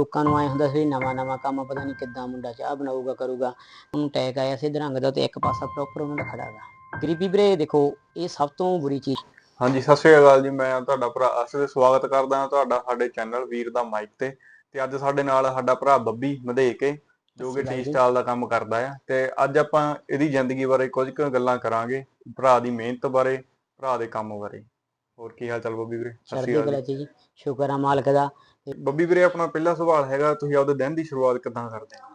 ਲੋਕਾਂ ਨੂੰ ਆਏ ਹੁੰਦਾ ਸੀ ਨਵਾਂ ਨਵਾਂ ਕੰਮ ਪਤਾ ਨਹੀਂ ਕਿੱਦਾਂ ਮੁੰਡਾ ਚਾਹ ਬਣਾਊਗਾ ਕਰੂਗਾ। ਉਹਨੂੰ ਟੈਗ ਆਇਆ ਸੀ ਦਰੰਗ ਦਾ ਤੇ ਇੱਕ ਪਾਸਾ ਪ੍ਰੋਪਰ ਉਹਨਾਂ ਦਾ ਖੜਾ ਗਾ। ਗਰੀਬੀ ਵੀਰੇ ਦੇਖੋ ਇਹ ਸਭ ਤੋਂ ਬੁਰੀ ਚੀਜ਼। ਹਾਂਜੀ ਸਤਿ ਸ਼੍ਰੀ ਅਕਾਲ ਜੀ ਮੈਂ ਤੁਹਾਡਾ ਭਰਾ ਅਸਲ ਸਵਾਗਤ ਕਰਦਾ ਹਾਂ ਤੁਹਾਡਾ ਸਾਡੇ ਚੈਨਲ ਵੀਰ ਦਾ ਮਾਈਕ ਤੇ। ਤੇ ਅੱਜ ਸਾਡੇ ਨਾਲ ਸਾਡਾ ਭਰਾ ਬੱਬੀ ਮਧੇਕੇ ਜੋ ਕਿ ਟੀ। ਸਟਾਲ ਦਾ ਕੰਮ ਕਰਦਾ ਆ। ਤੇ ਅੱਜ ਆਪਾਂ ਇਹਦੀ ਜ਼ਿੰਦਗੀ ਬਾਰੇ ਕੁਝ ਕੁ ਗੱਲਾਂ ਕਰਾਂਗੇ ਭਰਾ ਦੀ ਮਿਹਨਤ ਬਾਰੇ ਭਰਾ ਦੇ ਕੰਮ ਬਾਰੇ। ਹੋਰ ਕੀ ਹਾਲ ਚਾਲ ਬੱਬੀ ਵੀਰੇ? ਸਤਿ ਸ਼੍ਰੀ ਅਕਾਲ ਜੀ ਸ਼ੁਕਰ ਆ ਮਾਲਕ ਦਾ। ਬੱਬੀ ਵੀਰੇ ਆਪਣਾ ਪਹਿਲਾ ਸਵਾਲ ਹੈਗਾ ਤੁਸੀਂ ਆਪਦੇ ਦਿਨ ਦੀ ਸ਼ੁਰੂਆਤ ਕਿੱਦਾਂ ਕਰਦੇ ਹੋ?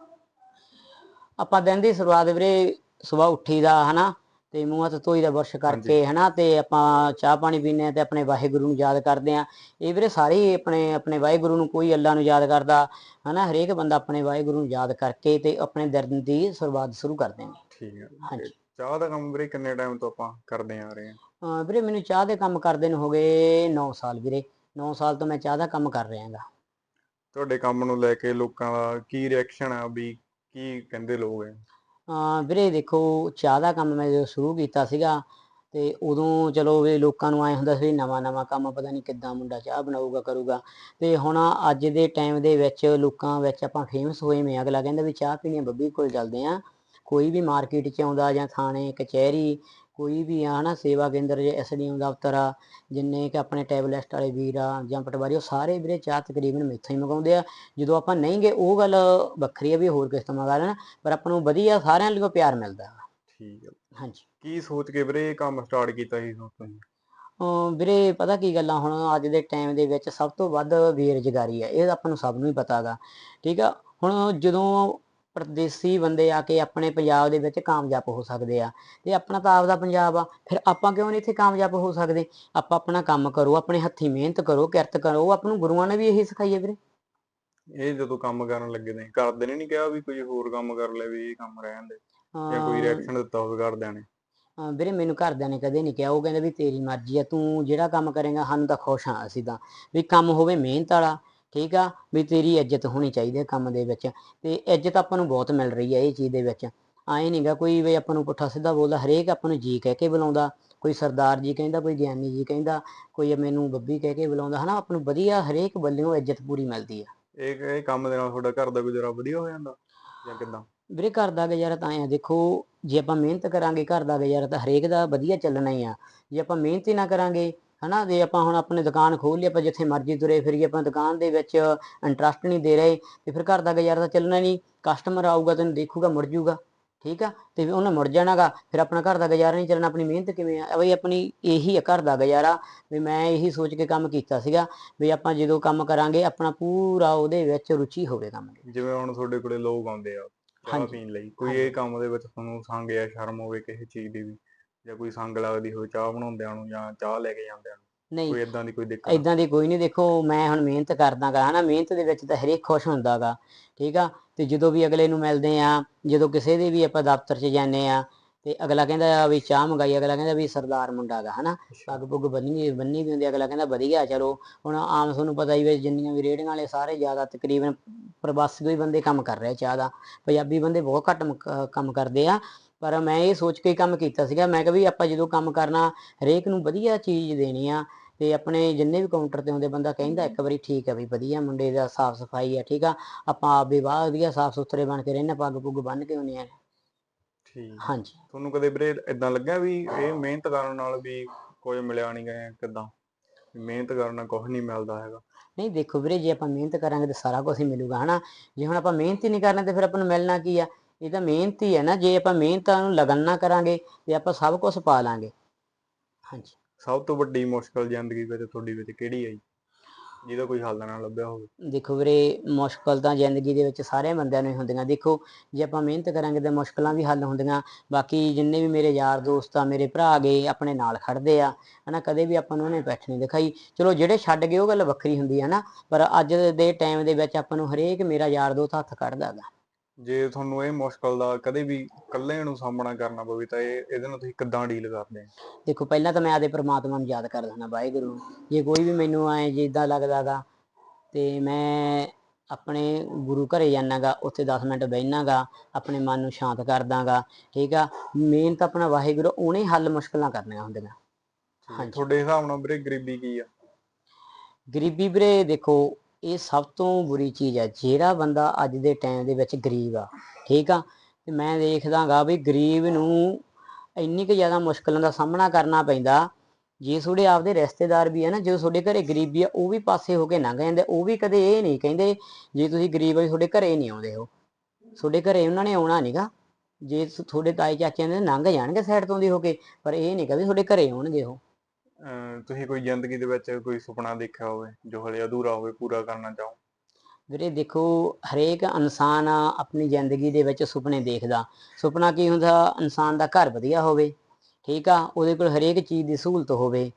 ਆਪਾਂ ਦਿਨ ਦੀ ਸ਼ੁਰੂਆਤ ਵੀਰੇ ਸਵੇਰ ਉੱਠੀਦਾ ਹਨਾ ਤੇ ਮੂੰਹ ਹੱਥ ਧੋਈਦਾ ਬੁਰਸ਼ ਕਰਕੇ ਹਨਾ ਤੇ ਆਪਾਂ ਚਾਹ ਪਾਣੀ ਆ ਤੇ ਆਪਣੇ ਵਾਹਿਗੁਰੂ ਨੂੰ ਯਾਦ ਕਰਦੇ ਆ ਇਹ ਵੀਰੇ ਸਾਰੇ ਆਪਣੇ ਆਪਣੇ ਵਾਹਿਗੁਰੂ ਨੂੰ ਕੋਈ ਅੱਲਾ ਨੂੰ ਯਾਦ ਕਰਦਾ ਹਨਾ ਹਰੇਕ ਬੰਦਾ ਆਪਣੇ ਵਾਹਿਗੁਰੂ ਨੂੰ ਯਾਦ ਕਰਕੇ ਤੇ ਆਪਣੇ ਦਿਨ ਦੀ ਸ਼ੁਰੂਆਤ ਸ਼ੁਰੂ ਕਰਦੇ ਨੇ। ਠੀਕ ਹੈ। ਹਾਂਜੀ। ਚਾਹ ਦਾ ਕੰਮ ਵੀਰੇ ਕਿੰਨੇ ਟਾਈਮ ਤੋਂ ਆਪਾਂ ਕਰਦੇ ਆ ਰਹੇ ਅਹ ਵੀਰੇ ਮੈਨੂੰ ਚਾਹ ਦੇ ਕੰਮ ਕਰਦੇ ਨੂੰ ਹੋ ਗਏ 9 ਸਾਲ ਵੀਰੇ। 9 ਸਾਲ ਤੋਂ ਮੈਂ ਚਾਹ ਦਾ ਕੰਮ ਕਰ ਰਿਹਾ ਗਾ ਤੁਹਾਡੇ ਕੰਮ ਨੂੰ ਲੈ ਕੇ ਲੋਕਾਂ ਦਾ ਕੀ ਰਿਐਕਸ਼ਨ ਆ ਵੀ ਕੀ ਕਹਿੰਦੇ ਲੋਕ ਅਹ ਵੀਰੇ ਦੇਖੋ ਚਾਹ ਦਾ ਕੰਮ ਮੈਂ ਜਦੋਂ ਸ਼ੁਰੂ ਕੀਤਾ ਸੀਗਾ ਤੇ ਉਦੋਂ ਚਲੋ ਵੀ ਲੋਕਾਂ ਨੂੰ ਆਏ ਹੁੰਦਾ ਸੀ ਨਵਾਂ ਨਵਾਂ ਕੰਮ ਪਤਾ ਨਹੀਂ ਕਿੱਦਾਂ ਮੁੰਡਾ ਚਾਹ ਬਣਾਊਗਾ ਕਰੂਗਾ। ਤੇ ਹੁਣ ਅੱਜ ਦੇ ਟਾਈਮ ਦੇ ਵਿੱਚ ਲੋਕਾਂ ਵਿੱਚ ਆਪਾਂ ਫੇਮਸ ਹੋਏ ਮੈਂ ਅਗਲਾ ਕਹਿੰਦਾ ਵੀ ਚਾਹ ਪੀਣੀ ਆ ਬੱਬੀ ਕੋਲ ਚੱਲਦੇ ਆ ਕੋਈ ਵੀ ਮਾਰਕੀਟ 'ਚ ਆਉਂਦਾ ਜਾਂ ਥਾਣੇ ਕਚਹਿਰੀ ਕੋਈ ਵੀ ਆ ਹਨਾ ਸੇਵਾ ਕੇਂਦਰ ਜਾਂ ਐਸਡੀਐਮ ਦਫ਼ਤਰ ਆ ਜਿੰਨੇ ਕਿ ਆਪਣੇ ਟੈਬਲੈਸਟ ਵਾਲੇ ਵੀਰ ਆ ਜਾਂ ਪਟਵਾਰੀ ਉਹ ਸਾਰੇ ਵੀਰੇ ਚਾਹ ਤਕਰੀਬਨ ਮੈਥੋਂ ਹੀ ਮੰਗਾਉਂਦੇ ਆ। ਜਦੋਂ ਆਪਾਂ ਨਹੀਂ ਗਏ ਉਹ ਗੱਲ ਵੱਖਰੀ ਆ ਵੀ ਹੋਰ ਕਿਸ ਤੋਂ ਮੰਗਾ ਲੈਣ ਪਰ ਆਪਾਂ ਨੂੰ ਵਧੀਆ ਸਾਰਿਆਂ ਲਈ ਪਿਆਰ ਮਿਲਦਾ। ਠੀਕ ਹੈ ਹਾਂਜੀ। ਕੀ ਸੋਚ ਕੇ ਵੀਰੇ ਇਹ ਕੰਮ ਸਟਾਰਟ ਕੀਤਾ ਸੀ ਤੁਸੀਂ? ਵੀਰੇ ਪਤਾ ਕੀ ਗੱਲਾਂ ਹੁਣ ਅੱਜ ਦੇ ਟਾਈਮ ਦੇ ਵਿੱਚ ਸਭ ਤੋਂ ਵੱਧ ਬੇਰੁਜ਼ਗਾਰੀ ਆ ਇਹ ਆਪਾਂ ਨੂੰ ਸਭ ਨੂੰ ਹੀ ਪਤਾ ਗਾ। ਠੀਕ ਆ ਹੁਣ ਜਦੋਂ ਪਰਦੇਸੀ ਬੰਦੇ ਆ ਕੇ ਆਪਣੇ ਪੰਜਾਬ ਦੇ ਵਿੱਚ ਕਾਮਯਾਬ ਹੋ ਸਕਦੇ ਆ। ਤੇ ਆਪਣਾ ਤਾਂ ਆਪਦਾ ਪੰਜਾਬ ਆ ਫਿਰ ਆਪਾਂ ਕਿਉਂ ਨਹੀਂ ਇੱਥੇ ਕਾਮਯਾਬ ਹੋ ਸਕਦੇ? ਆਪਾਂ ਆਪਣਾ ਕੰਮ ਕਰੋ ਆਪਣੇ ਹੱਥੀਂ ਮਿਹਨਤ ਕਰੋ ਕਿਰਤ ਕਰੋ ਆਪਾਂ ਨੂੰ ਗੁਰੂਆਂ ਨੇ ਵੀ ਇਹੀ ਸਿਖਾਈ ਹੈ ਵੀਰੇ। ਇਹ ਜਦੋਂ ਕੰਮ ਕਰਨ ਲੱਗੇ ਨੇ ਕਰਦੇ ਨੇ ਨਹੀਂ ਕਿਹਾ ਵੀ ਕੋਈ ਹੋਰ ਕੰਮ ਕਰ ਲੈ ਵੀ ਇਹ ਕੰਮ ਰਹਿਣ ਦੇ ਜਾਂ ਕੋਈ ਰਿਐਕਸ਼ਨ ਦਿੱਤਾ ਹੋਵੇ ਘਰਦਿਆਂ ਨੇ। ਹਾਂ ਵੀਰੇ ਮੈਨੂੰ ਘਰਦਿਆਂ ਨੇ ਕਦੇ ਨਹੀਂ ਕਿਹਾ ਉਹ ਕਹਿੰਦੇ ਵੀ ਤੇਰੀ ਮਰਜ਼ੀ ਆ ਤੂੰ ਜਿਹੜਾ ਕੰਮ ਕਰੇਗਾ ਸਾਨੂੰ ਤਾਂ ਖੁਸ਼ ਹਾਂ ਅਸੀਂ ਤਾਂ। ਵੀ ਕੰਮ ਹੋਵੇ ਮਿਹਨਤ ਵਾਲਾ ਠੀਕ ਆ? ਵੀ ਤੇਰੀ ਇੱਜ਼ਤ ਹੋਣੀ ਚਾਹੀਦੀ ਹੈ ਕੰਮ ਦੇ ਵਿੱਚ ਤੇ ਇੱਜ਼ਤ ਆਪਾਂ ਨੂੰ ਬਹੁਤ ਮਿਲ ਰਹੀ ਹੈ ਇਹ ਚੀਜ਼ ਦੇ ਵਿੱਚ। ਆਏ ਨਹੀਂਗਾ ਕੋਈ ਵੀ ਆਪਾਂ ਨੂੰ ਪੁੱਠਾ ਸਿੱਧਾ ਬੋਲਦਾ ਹਰੇਕ ਆਪਾਂ ਨੂੰ ਜੀ ਕਹਿ ਕੇ ਬੁਲਾਉਂਦਾ। ਕੋਈ ਸਰਦਾਰ ਜੀ ਕਹਿੰਦਾ ਕੋਈ ਗਿਆਨੀ ਜੀ ਕਹਿੰਦਾ ਕੋਈ ਮੈਨੂੰ ਬੱਬੀ ਕਹਿ ਕੇ ਬੁਲਾਉਂਦਾ ਹਨਾ? ਆਪਾਂ ਨੂੰ ਵਧੀਆ ਹਰੇਕ ਬੱਲਿਓਂ ਇੱਜ਼ਤ ਪੂਰੀ ਮਿਲਦੀ ਆ। ਇਹ ਇਹ ਕੰਮ ਦੇ ਨਾਲ ਤੁਹਾਡਾ ਘਰ ਦਾ ਗੁਜ਼ਾਰਾ ਵਧੀਆ ਹੋ ਜਾਂਦਾ ਜਾਂ ਕਿਦਾਂ? ਵੀਰੇ ਘਰ ਦਾ ਗੁਜ਼ਾਰਾ ਤਾਂ ਆ ਦੇਖੋ ਜੇ ਆਪਾਂ ਮਿਹਨਤ ਕਰਾਂਗੇ ਘਰ ਦਾ ਗੁਜ਼ਾਰਾ ਤਾਂ ਹਰੇਕ ਦਾ ਵਧੀਆ ਚੱਲਣਾ ਹੀ ਆ। ਜੇ ਆਪਾਂ ਮਿਹਨਤ ਹੀ ਨਾ ਕਰਾਂਗੇ ਹਨਾ ਜੇ ਆਪਾਂ ਹੁਣ ਆਪਣੀ ਦੁਕਾਨ ਖੋਲ ਲਈ ਆਪਾਂ ਜਿੱਥੇ ਮਰਜ਼ੀ ਤੁਰੇ ਫਿਰੀਏ ਆਪਾਂ ਦੁਕਾਨ ਦੇ ਵਿੱਚ ਇੰਟਰਸਟ ਨਹੀਂ ਦੇ ਰਹੇ ਤੇ ਫਿਰ ਘਰ ਦਾ ਗੁਜ਼ਾਰਾ ਤਾਂ ਚੱਲਣਾ ਨਹੀਂ ਕਸਟਮਰ ਆਊਗਾ ਤੈਨੂੰ ਦੇਖੂਗਾ ਮੁੜ ਜਾਊਗਾ ਠੀਕ ਆ ਤੇ ਵੀ ਉਹਨੇ ਮੁੜ ਜਾਣਾਗਾ ਫਿਰ ਆਪਣਾ ਘਰ ਦਾ ਗੁਜ਼ਾਰਾ ਨਹੀਂ ਚੱਲਣਾ ਆਪਣੀ ਮਿਹਨਤ ਕਿਵੇਂ ਆ ਬਈ ਆਪਣੀ ਇਹੀ ਆ ਘਰ ਦਾ ਗੁਜ਼ਾਰਾ ਵੀ ਮੈਂ ਇਹੀ ਸੋਚ ਕੇ ਕੰਮ ਕੀਤਾ ਸੀਗਾ ਵੀ ਆਪਾਂ ਜਦੋਂ ਕੰਮ ਕਰਾਂਗੇ ਆਪਣਾ ਪੂਰਾ ਉਹਦੇ ਵਿੱਚ ਰੁਚੀ ਹੋਵੇ ਕੰਮ ਦੇ ਜਿਵੇਂ ਹੁਣ ਤੁਹਾਡੇ ਕੋਲੇ ਲੋਕ ਆਉਂਦੇ ਆ ਚਾਹ। ਪੀਣ ਲਈ ਕੋਈ। ਇਹ ਕੰਮ ਦੇ ਵਿੱਚ ਤੁਹਾਨੂੰ ਸੰਗ ਜਾਂ ਸ਼ਰਮ ਹੋਵੇ ਕਿਸੇ ਚੀਜ਼ ਦੀ ਵੀ ਜਾਂ ਕੋਈ ਸੰਗ ਲੱਗਦੀ ਹੋਵੇ ਚਾਹ ਬਣਾਉਂਦਿਆਂ ਨੂੰ ਜਾਂ ਚਾਹ ਲੈ ਕੇ ਜਾਂਦਿਆਂ ਨੂੰ ਨਹੀਂ। ਕੋਈ ਇਦਾਂ ਦੀ ਕੋਈ ਦਿੱਕਤ ਇਦਾਂ ਦੀ ਕੋਈ ਨਹੀਂ ਦੇਖੋ ਮੈਂ ਹੁਣ ਮਿਹਨਤ ਕਰਦਾਗਾ ਹਨਾ ਮਿਹਨਤ ਦੇ ਵਿੱਚ ਤਾਂ ਹਰੇਕ ਖੁਸ਼ ਹੁੰਦਾਗਾ ਠੀਕ ਆ? ਤੇ ਜਦੋਂ ਵੀ ਅਗਲੇ ਨੂੰ ਮਿਲਦੇ ਆ ਜਦੋਂ ਕਿਸੇ ਦੇ ਵੀ ਆਪਾਂ ਦਫ਼ਤਰ 'ਚ ਜਾਂਦੇ ਆ ਤੇ ਅਗਲਾ ਕਹਿੰਦਾ ਆ ਵੀ ਚਾਹ ਮੰਗਾਈ ਅਗਲਾ ਕਹਿੰਦਾ ਵੀ ਸਰਦਾਰ ਮੁੰਡਾ ਗਾ ਹਨਾ? ਪੱਗ ਪੁੱਗ ਬੰਨੀ ਬੰਨੀ ਵੀ ਹੁੰਦੀ ਅਗਲਾ ਕਹਿੰਦਾ ਵਧੀਆ ਚਲੋ ਹੁਣ ਆਮ ਤੁਹਾਨੂੰ ਪਤਾ ਹੀ ਵੀ ਜਿੰਨੀਆਂ ਵੀ ਰੇਹੜੀਆਂ ਵਾਲੇ ਸਾਰੇ ਜ਼ਿਆਦਾ ਤਕਰੀਬਨ ਪ੍ਰਵਾਸੀ ਹੀ ਬੰਦੇ ਕੰਮ ਕਰ ਰਹੇ ਚਾਹ ਦਾ ਪੰਜਾਬੀ ਬੰਦੇ ਬਹੁਤ ਘੱਟ ਮ- ਕ- ਕੰਮ ਕਰਦੇ ਆ ਪਰ ਮੈਂ ਇਹ ਸੋਚ ਕੇ ਕੰਮ ਕੀਤਾ ਸੀਗਾ। ਮੈਂ ਕਿਹਾ ਵੀ ਆਪਾਂ ਜਦੋਂ ਕੰਮ ਕਰਨਾ ਹਰੇਕ ਨੂੰ ਵਧੀਆ ਚੀਜ਼ ਦੇਣੀ ਆ ਤੇ ਆਪਣੇ ਜਿੰਨੇ ਵੀ ਕਾਊਂਟਰ ਤੇ ਹੁੰਦੇ ਬੰਦਾ ਕਹਿੰਦਾ ਇੱਕ ਵਾਰੀ ਠੀਕ ਆ ਵੀ ਵਧੀਆ ਮੁੰਡੇ ਦਾ ਸਾਫ਼ ਸਫ਼ਾਈ ਆ ਠੀਕ ਆ। ਆਪਾਂ ਆਪ ਵੀ ਬਾਹਰ ਵਧੀਆ ਸਾਫ਼ ਸੁਥਰੇ ਬਣ ਕੇ ਰਹਿੰਦੇ ਪੱਗ ਪੁੱਗ ਬੰਨ ਕੇ ਹੁੰਦੇ ਆ। ਠੀਕ। ਹਾਂਜੀ। ਤੁਹਾਨੂੰ ਕਦੇ ਵੀਰੇ ਇਦਾਂ ਲੱਗਿਆ ਵੀ ਇਹ ਮਿਹਨਤ ਕਰਨ ਨਾਲ ਵੀ ਕੋਈ ਮਿਲਿਆ ਨਹੀਂ ਗਿਆ ਕਿਦਾਂ? ਮਿਹਨਤ ਕਰਨ ਨਾਲ ਕੁਝ ਨਹੀਂ ਮਿਲਦਾ ਹੈਗਾ। ਨਹੀਂ ਦੇਖੋ ਵੀਰੇ ਜੇ ਆਪਾਂ ਮਿਹਨਤ ਕਰਾਂਗੇ ਤਾਂ ਸਾਰਾ ਕੁਝ ਹੀ ਮਿਲੂਗਾ ਹਨਾ। ਜੇ ਹੁਣ ਆਪਾਂ ਮਿਹਨਤ ਹੀ ਨਹੀਂ ਕਰਨਾ ਤੇ ਫਿਰ ਆਪਾਂ ਨੂੰ ਮਿਲਣਾ ਕੀ ਆ? ਇਹ ਤਾਂ ਮਿਹਨਤ ਹੀ ਹੈ ਨਾ ਜੇ ਆਪਾਂ ਮਿਹਨਤ ਨੂੰ ਲਗਨ ਨਾ ਕਰਾਂਗੇ ਤੇ ਆਪਾਂ ਸਭ ਕੁਝ ਪਾ ਲਾਂਗੇ। ਹਾਂਜੀ। ਸਭ ਤੋਂ ਵੱਡੀ ਮੁਸ਼ਕਲ ਜ਼ਿੰਦਗੀ ਵਿੱਚ ਤੁਹਾਡੀ ਵਿੱਚ ਕਿਹੜੀ ਆਈ? ਜਿਹਦਾ ਕੋਈ ਹੱਲ ਨਾ ਲੱਭਿਆ ਹੋਵੇ। ਦੇਖੋ ਵੀਰੇ ਮੁਸ਼ਕਲ ਤਾਂ ਜ਼ਿੰਦਗੀ ਦੇ ਵਿੱਚ ਸਾਰੇ ਬੰਦਿਆਂ ਨੂੰ ਹੀ ਹੁੰਦੀਆਂ। ਦੇਖੋ ਜੇ ਆਪਾਂ ਮਿਹਨਤ ਕਰਾਂਗੇ ਤਾਂ ਮੁਸ਼ਕਲਾਂ ਵੀ ਹੱਲ ਹੁੰਦੀਆਂ। ਬਾਕੀ ਜਿੰਨੇ ਵੀ ਮੇਰੇ ਯਾਰ ਦੋਸਤ ਆ ਮੇਰੇ ਭਰਾ ਗਏ ਆਪਣੇ ਨਾਲ ਖੜਦੇ ਆ ਹਨਾ ਕਦੇ ਵੀ ਆਪਾਂ ਨੂੰ ਉਹਨੇ ਬੈਠ ਨਹੀਂ ਦਿਖਾਈ। ਚਲੋ ਜਿਹੜੇ ਛੱਡ ਗਏ ਉਹ ਗੱਲ ਵੱਖਰੀ ਹੁੰਦੀ ਹੈ ਨਾ ਪਰ ਅੱਜ ਦੇ ਟਾਈਮ ਦੇ ਵਿੱਚ ਆਪਾਂ ਨੂੰ ਹਰੇਕ ਮੇਰਾ ਯਾਰ ਦੋਸਤ ਹੱਥ ਕੱਢਦਾ ਗਾ। ਜੇ ਤੁਹਾਨੂੰ ਇਹ ਮੁਸ਼ਕਲ ਦਾ ਕਦੇ ਵੀ ਇਕੱਲੇ ਨੂੰ ਸਾਹਮਣਾ ਕਰਨਾ ਪਵੇ ਤਾਂ ਇਹ ਇਹਦੇ ਨਾਲ ਤੁਸੀਂ ਕਿੱਦਾਂ ਡੀਲ ਕਰਦੇ ਆ ਦੇਖੋ ਪਹਿਲਾਂ ਤਾਂ ਮੈਂ ਆਦੇ ਪ੍ਰਮਾਤਮਾ ਨੂੰ ਯਾਦ ਕਰਦਾ ਹਾਂ ਵਾਹਿਗੁਰੂ। ਜੇ ਕੋਈ ਵੀ ਮੈਨੂੰ ਐ ਜਿੱਦਾਂ ਲੱਗਦਾਗਾ ਤੇ ਮੈਂ ਆਪਣੇ ਗੁਰੂ ਘਰੇ ਜਾਣਾਗਾ ਉੱਥੇ 10 ਮਿੰਟ ਬਹਿਣਾਗਾ ਆਪਣੇ ਮਨ ਨੂੰ ਸ਼ਾਂਤ ਕਰਦਾਗਾ ਠੀਕ ਆ ਮੇਨ ਤਾਂ ਆਪਣਾ ਵਾਹਿਗੁਰੂ ਉਹਨੇ ਹੱਲ ਮੁਸ਼ਕਲਾਂ ਕਰਨੀਆਂ ਹੁੰਦੀਆਂ ਹਾਂਜੀ। ਤੁਹਾਡੇ ਹਿਸਾਬ ਨਾਲ ਵੀਰੇ ਗਰੀਬੀ ਕੀ ਆ ਗਰੀਬੀ ਵੀਰੇ ਦੇਖੋ ਇਹ ਸਭ ਤੋਂ ਬੁਰੀ ਚੀਜ਼ ਹੈ। ਜਿਹੜਾ ਬੰਦਾ ਅੱਜ ਦੇ ਟਾਈਮ ਦੇ ਵਿੱਚ ਗਰੀਬ ਆ, ਠੀਕ ਆ? ਤੇ ਮੈਂ ਦੇਖਦਾਗਾ ਵੀ ਗਰੀਬ ਨੂੰ ਇੰਨੀ ਕੁ ਜ਼ਿਆਦਾ ਮੁਸ਼ਕਲਾਂ ਦਾ ਸਾਹਮਣਾ ਕਰਨਾ ਪੈਂਦਾ। ਜੇ ਤੁਹਾਡੇ ਆਪਦੇ ਰਿਸ਼ਤੇਦਾਰ ਵੀ ਆ ਨਾ, ਜਦੋਂ ਤੁਹਾਡੇ ਘਰੇ ਗਰੀਬੀ ਆ, ਉਹ ਵੀ ਪਾਸੇ ਹੋ ਕੇ ਲੰਘ ਜਾਂਦੇ, ਉਹ ਵੀ ਕਦੇ ਇਹ ਨਹੀਂ ਕਹਿੰਦੇ ਜੇ ਤੁਸੀਂ ਗਰੀਬ ਹੋ ਤੁਹਾਡੇ ਘਰੇ ਨਹੀਂ ਆਉਂਦੇ ਹੋ ਤੁਹਾਡੇ ਘਰੇ ਉਹਨਾਂ ਨੇ ਆਉਣਾ ਨਹੀਂਗਾ ਜੇ ਤੁਹਾਡੇ ਤਾਏ ਚਾਚਿਆਂ ਦੇ ਲੰਘ ਜਾਣਗੇ ਸਾਈਡ ਤੋਂ ਦੀ ਹੋ ਕੇ, ਪਰ ਇਹ ਨਹੀਂ ਕਦੇ ਤੁਹਾਡੇ ਘਰੇ ਆਉਣਗੇ ਉਹ। ਤੁਸੀਂ ਕੋਈ ਜ਼ਿੰਦਗੀ ਦੇ ਵਿੱਚ ਕੋਈ ਸੁਪਨਾ ਦੇਖਿਆ ਹੋਵੇ, ਜੋ ਹਲੇ ਅਧੂਰਾ ਹੋਵੇ, ਪੂਰਾ ਕਰਨਾ ਚਾਹੋ? ਵੀਰੇ ਦੇਖੋ, ਹਰੇਕ ਇਨਸਾਨ ਆਪਣੀ ਜ਼ਿੰਦਗੀ ਦੇ ਵਿੱਚ ਸੁਪਨੇ ਦੇਖਦਾ। ਸੁਪਨਾ ਕੀ ਹੁੰਦਾ? ਇਨਸਾਨ ਦਾ ਘਰ ਵਧੀਆ ਹੋਵੇ, ਠੀਕ ਆ? ਉਹਦੇ ਕੋਲ ਹਰੇਕ ਚੀਜ਼ ਦੀ ਸਹੂਲਤ ਹੋਵੇ।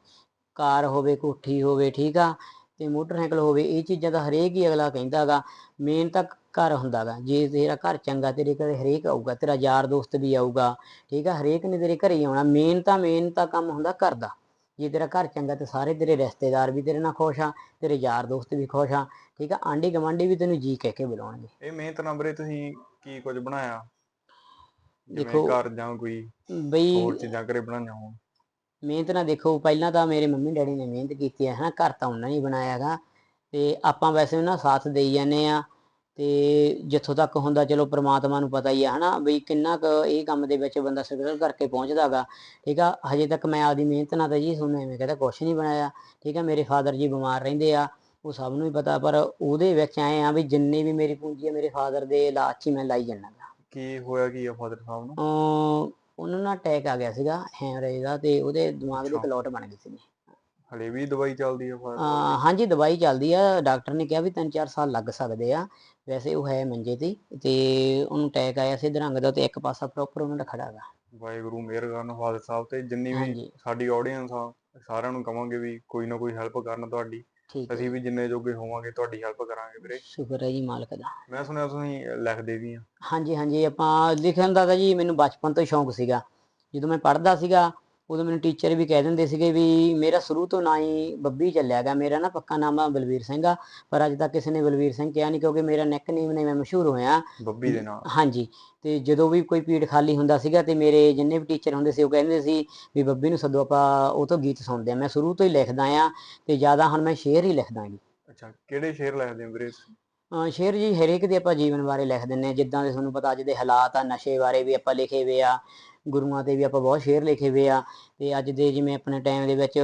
ਕਾਰ ਹੋਵੇ, ਕੋਠੀ ਹੋਵੇ, ਠੀਕ ਆ? ਤੇ ਮੋਟਰਸਾਈਕਲ ਹੋਵੇ, ਇਹ ਚੀਜ਼ਾਂ ਦਾ ਹਰੇਕ ਹੀ ਅਗਲਾ ਕਹਿੰਦਾਗਾ ਮੇਨ ਤਾਂ ਘਰ ਹੁੰਦਾਗਾ ਜੇ ਤੇਰਾ ਘਰ ਚੰਗਾ, ਤੇਰੇ ਘਰੇ ਹਰੇਕ ਆਊਗਾ, ਤੇਰਾ ਯਾਰ ਦੋਸਤ ਵੀ ਆਊਗਾ, ਠੀਕ ਆ? ਹਰੇਕ ਨੇ ਤੇਰੇ ਘਰੇ ਆਉਣਾ। ਮੇਨ ਤਾਂ ਮੇਨ ਤਾਂ ਕੰਮ ਹੁੰਦਾ ਘਰ ਦਾ। ਜੇ ਤੇਰਾ ਘਰ ਚੰਗਾ ਤੇ ਸਾਰੇ ਤੇਰੇ ਰਿਸ਼ਤੇਦਾਰ ਵੀ ਤੇਰੇ ਨਾਲ ਖੁਸ਼ ਆ ਤੇਰੇ ਯਾਰ ਦੋਸਤ ਵੀ ਖੁਸ਼ ਆ ਠੀਕ ਆ? ਆਂਢੀ ਗੁਆਂਢੀ ਵੀ ਤੈਨੂੰ ਜੀ ਕਹਿ ਕੇ ਬੁਲਾਉਣਗੇ। ਇਹ ਮਿਹਨਤ ਨਾਲ ਵੀਰੇ ਤੁਸੀਂ ਕੀ ਕੁਝ ਬਣਾਇਆ? ਦੇਖੋ, ਘਰ ਜਾਂ ਕੋਈ ਬਈ ਹੋਰ ਚੀਜ਼ਾਂ ਘਰੇ ਬਣਾਈਆਂ ਹੋਣ। ਮਿਹਨਤ ਨਾਲ ਦੇਖੋ ਪਹਿਲਾਂ ਤਾਂ ਮੇਰੇ ਮੰਮੀ ਡੈਡੀ ਨੇ ਮਿਹਨਤ ਕੀਤੀ ਹੈ ਹਨਾ? ਘਰ ਤਾਂ ਉਹਨਾਂ ਨੇ ਬਣਾਇਆ ਹੈਗਾ। ਤੇ ਆਪਾਂ ਵੈਸੇ ਉਹਨਾਂ ਸਾਥ ਦੇਈ ਜਾਂਦੇ ਆ। ਤੇ ਜਿੱਥੋਂ ਤੱਕ ਹੁੰਦਾ ਚਲੋ ਪ੍ਰਮਾਤਮਾ ਨੂੰ ਪਤਾ ਹੀ ਆ ਹਨਾ ਬਈ ਕਿੰਨਾ ਕੁ ਇਹ ਕੰਮ ਦੇ ਵਿੱਚ ਬੰਦਾ ਸਟਰਗਲ ਕਰਕੇ ਪਹੁੰਚਦਾਗਾ ਠੀਕ ਆ ਹਜੇ ਤੱਕ ਮੈਂ ਆਪਦੀ ਮਿਹਨਤ ਨਾਲ ਤਾਂ ਜੀ ਤੁਹਾਨੂੰ ਐਵੇਂ ਕਹਿੰਦਾ ਕੁਛ ਨਹੀਂ ਬਣਾਇਆ ਠੀਕ ਆ ਮੇਰੇ ਫਾਦਰ ਜੀ ਬਿਮਾਰ ਰਹਿੰਦੇ ਆ ਉਹ ਸਭ ਨੂੰ ਹੀ ਪਤਾ ਪਰ ਉਹਦੇ ਵਿੱਚ ਆਏ ਆ ਵੀ ਜਿੰਨੀ ਵੀ ਮੇਰੀ ਪੂੰਜੀ ਆ ਮੇਰੇ ਫਾਦਰ ਦੇ ਇਲਾਜ 'ਚ ਹੀ ਮੈਂ ਲਾਈ ਜਾਂਦਾ ਗਾ। ਕੀ ਹੋਇਆ ਕੀ ਆ ਫਾਦਰ ਸਾਹਿਬ ਨੂੰ? ਉਹਨਾਂ ਨੂੰ ਅਟੈਕ ਆ ਗਿਆ ਸੀਗਾ ਹੈਮਰੇਜ ਦਾ ਤੇ ਉਹਦੇ ਦਿਮਾਗ ਦੇ। ਕਲੌਟ ਬਣ ਗਈ ਸੀ ਹਲੇ ਵੀ ਦਵਾਈ ਚੱਲਦੀ ਆ ਫਾਦਰ ਅਹ ਹਾਂਜੀ ਦਵਾਈ ਚੱਲਦੀ ਆ। ਡਾਕਟਰ ਨੇ ਕਿਹਾ ਵੀ 3-4 ਸਾਲ ਲੱਗ ਸਕਦੇ ਆ। ਵੈਸੇ ਉਹ ਹੈ ਮੰਜੇ ਤੇ ਹੀ, ਤੇ ਉਹਨੂੰ ਅਟੈਕ ਆਇਆ ਸੀ ਦਰੰਗ ਦਾ ਤੇ ਇੱਕ ਪਾਸਾ ਪ੍ਰੋਪਰ ਉਹਨਾਂ ਦਾ ਖੜਾ ਗਾ। ਵਾਹਿਗੁਰੂ ਮਿਹਰ ਕਰਨ ਫਾਦਰ ਸਾਹਿਬ ਤੇ ਜਿੰਨੀ ਵੀ ਹਾਂਜੀ। ਸਾਡੀ ਆਡੀਅנס ਆ ਸਾਰਿਆਂ ਨੂੰ ਕਵਾਂਗੇ ਵੀ ਕੋਈ ਨਾ ਕੋਈ ਹੈਲਪ ਕਰਨ ਤੁਹਾਡੀ। ਠੀਕ ਹੈ। ਅਸੀਂ ਵੀ ਜਿੰਨੇ ਜੋਗੇ ਹੋਵਾਂਗੇ ਤੁਹਾਡੀ ਹੈਲਪ ਕਰਾਂਗੇ ਵੀਰੇ। ਸ਼ੁਕਰ ਹੈ ਜੀ ਮਾਲਕ ਦਾ। ਮੈਂ ਸੁਣਿਆ ਤੁਸੀਂ ਲਿਖਦੇ ਵੀ ਆ। ਹਾਂਜੀ ਹਾਂਜੀ ਆਪਾਂ ਲਿਖਣ ਦਾ ਤਾਂ ਜੀ ਮੈਨੂੰ ਬਚਪਨ ਤੋਂ ਹੀ ਸ਼ੌਂਕ ਸੀਗਾ। ਜਦੋਂ ਮੈਂ ਪੜ੍ਹਦਾ ਸੀਗਾ ਉਦੋਂ ਮੈਨੂੰ ਟੀਚਰ ਵੀ ਕਹਿ ਦਿੰਦੇ ਸੀਗੇ ਵੀ ਮੇਰਾ ਸ਼ੁਰੂ ਤੋਂ ਨਾਂ ਹੀ ਬੱਬੀ ਚੱਲਿਆ ਗਾ ਮੇਰਾ ਨਾ ਪੱਕਾ ਨਾਮ ਆ ਬਲਵੀਰ ਸਿੰਘ ਆ ਪਰ ਅੱਜ ਤੱਕ ਕਿਸੇ ਨੇ ਬਲਵੀਰ ਸਿੰਘ ਕਿਹਾ ਨਹੀਂ ਕਿਉਂਕਿ ਮੇਰਾ ਨਿਕਨੇਮ ਨੇ ਮੈਂ ਮਸ਼ਹੂਰ ਹੋਇਆ। ਬੱਬੀ ਦੇ ਨਾਲ। ਹਾਂਜੀ ਤੇ ਜਦੋਂ ਵੀ ਕੋਈ ਪੀੜ ਖਾਲੀ ਹੁੰਦਾ ਸੀਗਾ ਤੇ ਮੇਰੇ ਜਿੰਨੇ ਵੀ ਟੀਚਰ ਹੁੰਦੇ ਸੀ ਉਹ ਕਹਿੰਦੇ ਸੀ ਵੀ ਬੱਬੀ ਨੂੰ ਸੱਦੋ ਆਪਾਂ ਉਹ ਤੋਂ ਗੀਤ ਸੁਣਦੇ ਆ ਮੈਂ ਸ਼ੁਰੂ ਤੋਂ ਹੀ ਲਿਖਦਾ ਆ ਤੇ ਜ਼ਿਆਦਾ ਹੁਣ ਮੈਂ ਸ਼ੇਰ ਹੀ ਲਿਖਦਾ ਜੀ ਅੱਛਾ ਕਿਹੜੇ ਸ਼ੇਰ ਲਿਖਦੇ ਹੋ ਵੀਰੇ ਸ਼ੇਰ ਜੀ ਹਰੇਕ ਦੇ ਆਪਾਂ ਜੀਵਨ ਬਾਰੇ ਲਿਖ ਦਿੰਨੇ ਜਿੱਦਾਂ ਦੇ ਤੁਹਾਨੂੰ ਪਤਾ ਅੱਜ ਦੇ ਹਾਲਾਤ ਆ ਨਸ਼ੇ ਬਾਰੇ ਵੀ ਆਪਾਂ ਲਿਖੇ ਵੇ ਆ ਗੁਰੂਆਂ ਤੇ ਵੀ ਆਪਾਂ ਬਹੁਤ ਸ਼ੇਰ ਲਿਖੇ ਵੇ ਆ ਤੇ ਅੱਜ ਦੇ ਜਿਵੇਂ ਆਪਣੇ ਟਾਈਮ ਦੇ ਵਿੱਚ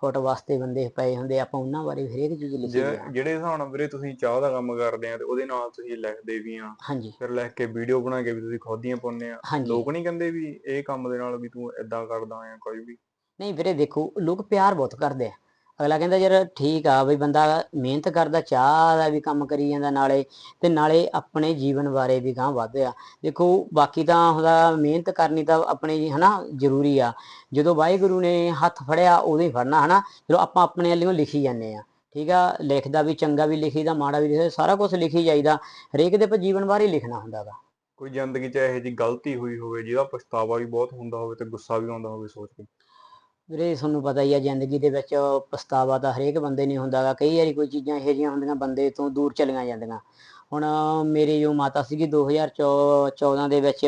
ਫੋਟੋ ਵਾਸਤੇ ਬੰਦੇ ਪਏ ਹੁੰਦੇ ਆਪਾਂ ਉਹਨਾਂ ਬਾਰੇ ਵੀ ਹਰੇਕ ਚੀਜ਼ ਲਿਖੀ ਹੋਈ ਆ। ਜਿਹੜੇ ਹਿਸਾਬ ਨਾਲ ਵੀਰੇ ਤੁਸੀਂ ਚਾਹ ਦਾ ਕੰਮ ਕਰਦੇ ਆ ਤੇ ਉਹਦੇ ਨਾਲ ਤੁਸੀਂ ਲਿਖਦੇ ਵੀ ਆ। ਹਾਂਜੀ। ਫਿਰ ਲਿਖ ਕੇ ਵੀਡੀਓ ਬਣਾ ਕੇ ਵੀ ਤੁਸੀਂ ਖੁਦ ਦੀਆਂ ਪਾਉਂਦੇ ਆ। ਲੋਕ ਨਹੀਂ ਕਹਿੰਦੇ ਵੀ ਇਹ ਕੰਮ ਦੇ ਨਾਲ ਵੀ ਤੂੰ ਇਦਾਂ ਕਰਦਾ ਆ ਕੋਈ ਵੀ। ਨਹੀਂ ਵੀਰੇ ਦੇਖੋ ਲੋਕ ਪਿਆਰ ਬਹੁਤ ਕਰਦੇ ਆ। ਅਗਲਾ ਕਹਿੰਦਾ ਯਾਰ ਠੀਕ ਆ ਬਈ ਬੰਦਾ ਮਿਹਨਤ ਕਰਦਾ, ਚਾਹ ਦਾ ਵੀ ਕੰਮ ਕਰੀ ਜਾਂਦਾ ਨਾਲੇ ਤੇ ਨਾਲੇ ਆਪਣੇ ਜੀਵਨ ਬਾਰੇ ਵੀ ਗਾਂ ਵਧਿਆ। ਦੇਖੋ ਬਾਕੀ ਤਾਂ ਹੁੰਦਾ ਮਿਹਨਤ ਕਰਨੀ ਤਾਂ ਆਪਣੇ ਹਨਾ ਜ਼ਰੂਰੀ ਆ। ਜਦੋਂ ਵਾਹਿਗੁਰੂ ਨੇ ਹੱਥ ਫੜਿਆ ਉਦੋਂ ਹੀ ਫੜਨਾ ਹਨਾ, ਜਦੋਂ ਆਪਾਂ ਆਪਣੇ ਵੱਲੋਂ ਲਿਖੀ ਜਾਂਦੇ ਆ। ਠੀਕ ਆ, ਲਿਖਦਾ ਵੀ ਚੰਗਾ ਵੀ ਲਿਖੀਦਾ, ਮਾੜਾ ਵੀ ਲਿਖੀਦਾ, ਸਾਰਾ ਕੁਝ ਲਿਖੀ ਜਾਈਦਾ, ਹਰੇਕ ਦੇ ਪਰ ਜੀਵਨ ਬਾਰੇ ਲਿਖਣਾ ਹੁੰਦਾ ਗਾ। ਕੋਈ ਜ਼ਿੰਦਗੀ 'ਚ ਇਹੋ ਜਿਹੀ ਗਲਤੀ ਹੋਈ ਹੋਵੇ, ਜਿਹਦਾ ਪਛਤਾਵਾ ਵੀ ਬਹੁਤ ਹੁੰਦਾ ਹੋਵੇ ਤੇ ਗੁੱਸਾ ਵੀ ਆਉਂਦਾ ਹੋਵੇ ਸੋਚ ਕੇ। ਵੀਰੇ ਤੁਹਾਨੂੰ ਪਤਾ ਹੀ ਆ ਜ਼ਿੰਦਗੀ ਦੇ ਵਿੱਚ ਪਛਤਾਵਾ ਤਾਂ ਹਰੇਕ ਬੰਦੇ ਨਹੀਂ ਹੁੰਦਾਗਾ ਕਈ ਵਾਰੀ ਕੋਈ ਚੀਜ਼ਾਂ ਇਹੋ ਜਿਹੀਆਂ ਹੁੰਦੀਆਂ ਬੰਦੇ ਤੋਂ ਦੂਰ ਚਲੀਆਂ ਜਾਂਦੀਆਂ। ਹੁਣ ਮੇਰੀ ਜੋ ਮਾਤਾ ਸੀਗੀ 2014 ਦੇ ਵਿੱਚ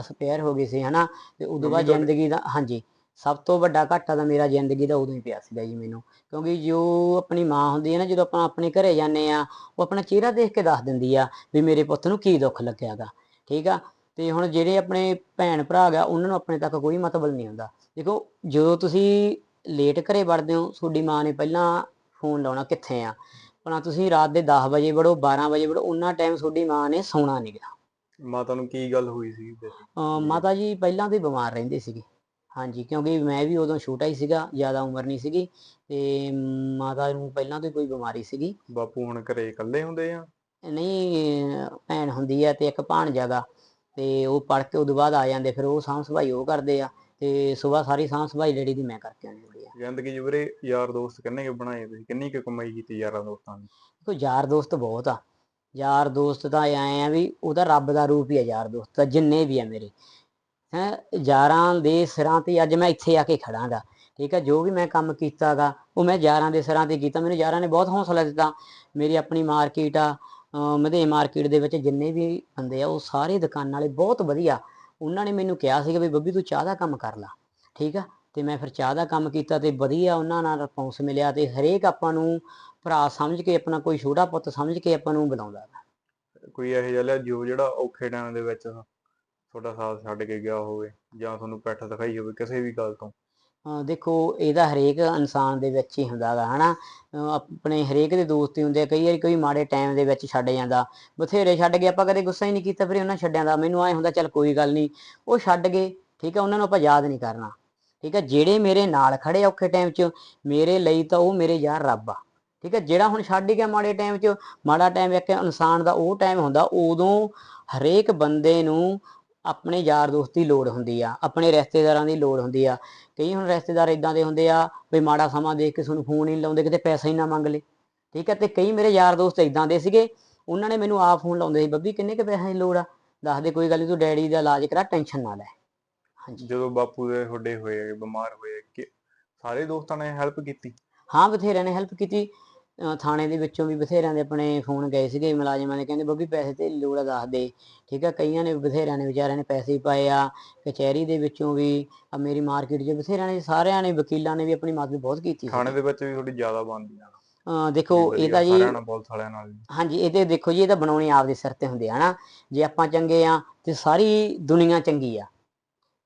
ਅਸਪੇਅਰ ਹੋ ਗਈ ਸੀ ਹਨਾ? ਤੇ ਉਦੋਂ ਬਾਅਦ? ਜ਼ਿੰਦਗੀ ਦਾ ਹਾਂਜੀ। ਸਭ ਤੋਂ ਵੱਡਾ ਘਾਟਾ ਤਾਂ ਮੇਰਾ ਜ਼ਿੰਦਗੀ ਦਾ ਉਦੋਂ ਹੀ ਪਿਆ ਸੀਗਾ ਜੀ ਮੈਨੂੰ। ਕਿਉਂਕਿ ਜੋ ਆਪਣੀ ਮਾਂ ਹੁੰਦੀ ਹੈ ਨਾ ਜਦੋਂ ਆਪਾਂ ਆਪਣੇ ਘਰੇ ਜਾਂਦੇ ਆ ਉਹ ਆਪਣਾ ਚਿਹਰਾ ਦੇਖ ਕੇ ਦੱਸ ਦਿੰਦੀ ਆ ਵੀ ਮੇਰੇ ਪੁੱਤ ਨੂੰ ਕੀ ਦੁੱਖ ਲੱਗਿਆਗਾ ਠੀਕ ਆ? ਤੇ ਹੁਣ ਜਿਹੜੇ ਆਪਣੇ ਭੈਣ ਭਰਾ ਗਾ ਉਹਨਾਂ ਨੂੰ ਆਪਣੇ ਤੱਕ ਕੋਈ ਮਤਲਬ ਨਹੀਂ ਹੁੰਦਾ। ਦੇਖੋ ਜਦੋਂ ਤੁਸੀਂ ਲੇਟ ਘਰੇ ਵੜਦੇ ਹੋ ਤੁਹਾਡੀ ਮਾਂ ਨੇ ਪਹਿਲਾਂ ਫੋਨ ਲਾਉਣਾ ਕਿੱਥੇ ਆ? ਭਲਾ ਤੁਸੀਂ ਰਾਤ ਦੇ 10 ਵਜੇ ਵੜੋ 12 ਵਜੇ ਵੜੋ ਉਹਨਾਂ ਟਾਈਮ ਤੁਹਾਡੀ ਮਾਂ ਨੇ ਸੌਣਾ ਨਹੀਂ ਗਾ। ਮਾਤਾ ਨੂੰ ਕੀ ਗੱਲ ਹੋਈ ਸੀ? ਮਾਤਾ ਜੀ ਪਹਿਲਾਂ ਤੋਂ ਹੀ ਬਿਮਾਰ ਰਹਿੰਦੇ ਸੀਗੇ। ਹਾਂਜੀ ਕਿਉਂਕਿ ਮੈਂ ਵੀ ਉਦੋਂ ਛੋਟਾ ਹੀ ਸੀਗਾ ਜ਼ਿਆਦਾ ਉਮਰ ਨਹੀਂ ਸੀਗੀ ਤੇ ਮਾਤਾ ਨੂੰ ਪਹਿਲਾਂ ਤੋਂ ਕੋਈ ਬਿਮਾਰੀ ਸੀਗੀ। ਬਾਪੂ ਹੁਣ ਘਰੇ ਇਕੱਲੇ ਹੁੰਦੇ ਆ? ਨਹੀਂ ਭੈਣ ਹੁੰਦੀ ਆ ਤੇ ਇੱਕ ਭਾਣਜਾ ਗਾ। ਤੇ ਉਹ ਪੜ੍ਹ ਕੇ ਉਦੋਂ ਬਾਅਦ ਆ ਜਾਂਦੇ ਫਿਰ ਉਹ ਸਾਂਭ ਸੰਭਾਈ ਉਹ ਕਰਦੇ ਆ ਤੇ ਸਵੇਰ ਸਾਰੀ ਸਾਂਭ ਸੰਭਾਈ ਜਿਹੜੀ ਦੀ ਮੈਂ ਕਰਕੇ ਆਉਂਦੀ ਹੁੰਦੀ ਆ। ਜ਼ਿੰਦਗੀ 'ਚ ਵੀਰੇ ਯਾਰ ਦੋਸਤ ਕਿੰਨੇ ਕੁ ਬਣਾਏ ਤੁਸੀਂ? ਕਿੰਨੀ ਕੁ ਕਮਾਈ ਕੀਤੀ ਯਾਰਾਂ ਦੋਸਤਾਂ ਨੇ? ਦੇਖੋ ਯਾਰ ਦੋਸਤ ਬਹੁਤ ਆ। ਯਾਰ ਦੋਸਤ ਤਾਂ ਐ ਆ ਵੀ ਉਹਦਾ ਰੱਬ ਦਾ ਰੂਪ ਹੀ ਆ ਯਾਰ ਦੋਸਤ ਤਾਂ ਜਿੰਨੇ ਵੀ ਆ ਮੇਰੇ। ਹੈ ਯਾਰਾਂ ਦੇ ਸਿਰਾਂ ਤੇ ਅੱਜ ਮੈਂ ਇੱਥੇ ਆ ਕੇ ਖੜਾਂਗਾ ਠੀਕ ਹੈ ਜੋ ਵੀ ਮੈਂ ਕੰਮ ਕੀਤਾਗਾ ਉਹ ਮੈਂ ਯਾਰਾਂ ਦੇ ਸਿਰਾਂ ਤੇ ਕੀਤਾ। ਮੈਨੂੰ ਯਾਰਾਂ ਨੇ ਬਹੁਤ ਹੌਸਲਾ ਦਿੱਤਾ। ਮੇਰੀ ਆਪਣੀ ਮਾਰਕੀਟ ਆ ਮਧੇ ਮਾਰਕੀਟ ਦੇ ਵਿੱਚ ਜਿੰਨੇ ਵੀ ਬੰਦੇ ਆ, ਉਹ ਸਾਰੇ ਦੁਕਾਨਾਂ ਵਾਲੇ ਬਹੁਤ ਵਧੀਆ। ਉਹਨਾਂ ਨੇ ਮੈਨੂੰ ਕਿਹਾ ਸੀਗਾ ਵੀ ਬੱਬੀ ਤੂੰ ਚਾਹ ਦਾ ਕੰਮ ਕਰ ਲਾ, ਠੀਕ ਆ? ਤੇ ਮੈਂ ਫਿਰ ਚਾਹ ਦਾ ਕੰਮ ਕੀਤਾ ਤੇ ਵਧੀਆ ਉਹਨਾਂ ਨਾਲ ਰਿਸਪੌਂਸ ਮਿਲਿਆ ਤੇ ਹਰੇਕ ਆਪਾਂ ਨੂੰ ਭਰਾ ਸਮਝ ਕੇ, ਆਪਣਾ ਕੋਈ ਛੋਟਾ ਪੁੱਤ ਸਮਝ ਕੇ ਆਪਾਂ ਨੂੰ ਬੁਲਾਉਂਦਾ ਗਾ। ਕੋਈ ਇਹੋ ਜਿਹਾ ਜੋ ਜਿਹੜਾ ਔਖੇ ਟਾਈਮ ਦੇ ਵਿੱਚ ਤੁਹਾਡਾ ਸਾਥ ਛੱਡ ਕੇ ਗਿਆ ਹੋਵੇ ਜਾਂ ਤੁਹਾਨੂੰ ਪੈਠ ਦਿਖਾਈ ਹੋਵੇ ਕਿਸੇ ਵੀ ਗੱਲ ਤੋਂ। ਦੇਖੋ, ਇਹਦਾ ਹਰੇਕ ਇਨਸਾਨ ਦੇ ਵਿੱਚ ਹੀ ਹੁੰਦਾ ਹਨਾ? ਆਪਣੇ ਹਰੇਕ ਦੇ ਦੋਸਤ ਹੀ ਹੁੰਦੇ ਆ, ਕਈ ਵਾਰੀ ਕੋਈ ਮਾੜੇ ਟਾਈਮ ਦੇ ਵਿੱਚ ਛੱਡ ਜਾਂਦਾ। ਬਥੇਰੇ ਛੱਡ ਗਏ, ਆਪਾਂ ਕਦੇ ਗੁੱਸਾ ਹੀ ਨਹੀਂ ਕੀਤਾ, ਫਿਰ ਉਹਨਾਂ ਛੱਡਿਆਂ ਦਾ। ਮੈਨੂੰ ਐ ਹੁੰਦਾ, ਚੱਲ ਕੋਈ ਗੱਲ ਨਹੀਂ। ਉਹ ਛੱਡ ਗਏ, ਠੀਕ ਆ, ਉਹਨਾਂ ਨੂੰ ਆਪਾਂ ਯਾਦ ਨਹੀਂ ਕਰਨਾ। ਠੀਕ ਆ, ਜਿਹੜੇ ਮੇਰੇ ਨਾਲ ਖੜੇ ਔਖੇ ਟਾਈਮ 'ਚ, ਮੇਰੇ ਲਈ ਤਾਂ ਉਹ ਮੇਰੇ ਯਾਰ ਰੱਬ ਆ। ਠੀਕ ਹੈ ਜਿਹੜਾ ਹੁਣ ਛੱਡ ਗਿਆ ਮਾੜੇ ਟਾਈਮ 'ਚ, ਮਾੜਾ ਟਾਈਮ ਇੱਕ ਇਨਸਾਨ ਦਾ ਉਹ ਟਾਈਮ ਹੁੰਦਾ, ਉਦੋਂ ਹਰੇਕ ਬੰਦੇ ਨੂੰ ਆਪਣੇ ਯਾਰ ਦੋਸਤ ਦੀ ਲੋੜ ਹੁੰਦੀ ਆ ਆਪਣੇ ਰਿਸ਼ਤੇਦਾਰਾਂ ਦੀ ਲੋੜ ਹੁੰਦੀ ਆ। ਕਈ ਹੁਣ ਰਿਸ਼ਤੇਦਾਰ ਇਦਾਂ ਦੇ ਹੁੰਦੇ ਆ ਵੀ ਮਾੜਾ ਸਮਾਂ ਦੇਖ ਕੇ ਤੁਹਾਨੂੰ ਫੋਨ ਹੀ ਲਾਉਂਦੇ ਕਿਤੇ ਪੈਸਾ ਹੀ ਨਾ ਮੰਗ ਲੇ। ਠੀਕ ਹੈ ਤੇ ਕਈ ਮੇਰੇ ਯਾਰ ਦੋਸਤ ਇਦਾਂ ਦੇ ਸੀਗੇ ਉਹਨਾਂ ਨੇ ਮੈਨੂੰ ਆਪ ਫੋਨ ਲਾਉਂਦੇ ਸੀ ਬੱਬੀ ਕਿੰਨੇ ਕੁ ਪੈਸਿਆਂ ਦੀ ਲੋੜ ਆ? ਦੱਸ ਦੇ ਕੋਈ ਗੱਲ ਨਹੀਂ ਤੂੰ ਡੈਡੀ ਦਾ ਇਲਾਜ ਕਰਾ ਟੈਨਸ਼ਨ ਨਾ ਲੈ। ਹਾਂਜੀ। ਜਦੋਂ ਬਾਪੂ ਦੇ ਤੁਹਾਡੇ ਹੋਏ ਬਿਮਾਰ ਹੋਏ ਕਿ ਸਾਰੇ ਦੋਸਤਾਂ ਨੇ ਹੈਲਪ ਕੀਤੀ? ਹਾਂ ਬਥੇਰਿਆਂ ਨੇ ਹੈਲਪ ਕੀਤੀ। ਥਾਣੇ ਦੇ ਵਿੱਚੋਂ ਵੀ ਬਥੇਰਿਆਂ ਦੇ ਆਪਣੇ ਫੋਨ ਗਏ ਸੀਗੇ ਮੁਲਾਜ਼ਮਾਂ ਨੇ ਕਹਿੰਦੇ ਬੱਬੀ ਪੈਸੇ ਤੇ ਲੋੜ ਆ ਦੱਸ ਦੇ। ਠੀਕ ਆ ਕਈਆਂ ਨੇ ਬਥੇਰਿਆਂ ਨੇ ਵਿਚਾਰਿਆਂ ਨੇ ਪੈਸੇ ਹੀ ਪਾਏ ਆ। ਕਚਹਿਰੀ ਦੇ ਵਿੱਚੋਂ ਵੀ ਆ ਮੇਰੀ ਮਾਰਕੀਟ 'ਚ ਬਥੇਰਿਆਂ ਨੇ ਸਾਰਿਆਂ ਨੇ ਵਕੀਲਾਂ ਨੇ ਵੀ ਆਪਣੀ ਮਦਦ ਬਹੁਤ ਕੀਤੀ ਸੀ। ਥਾਣੇ ਦੇ ਵਿੱਚ ਵੀ ਥੋੜੀ ਜ਼ਿਆਦਾ ਬਣਦੀ ਆ। ਦੇਖੋ ਇਹ ਤਾਂ ਜੀ ਸਾਰਿਆਂ ਨਾਲ ਪੁਲਿਸ ਵਾਲਿਆਂ ਨਾਲ ਵੀ। ਹਾਂਜੀ ਇਹਦੇ ਦੇਖੋ ਜੀ ਇਹ ਤਾਂ ਬਣਾਉਣੇ ਆਪਦੇ ਸਿਰ ਤੇ ਹੁੰਦੇ ਆ ਹਨਾ। ਜੇ ਆਪਾਂ ਚੰਗੇ ਆ ਤੇ ਸਾਰੀ ਦੁਨੀਆ ਚੰਗੀ ਆ।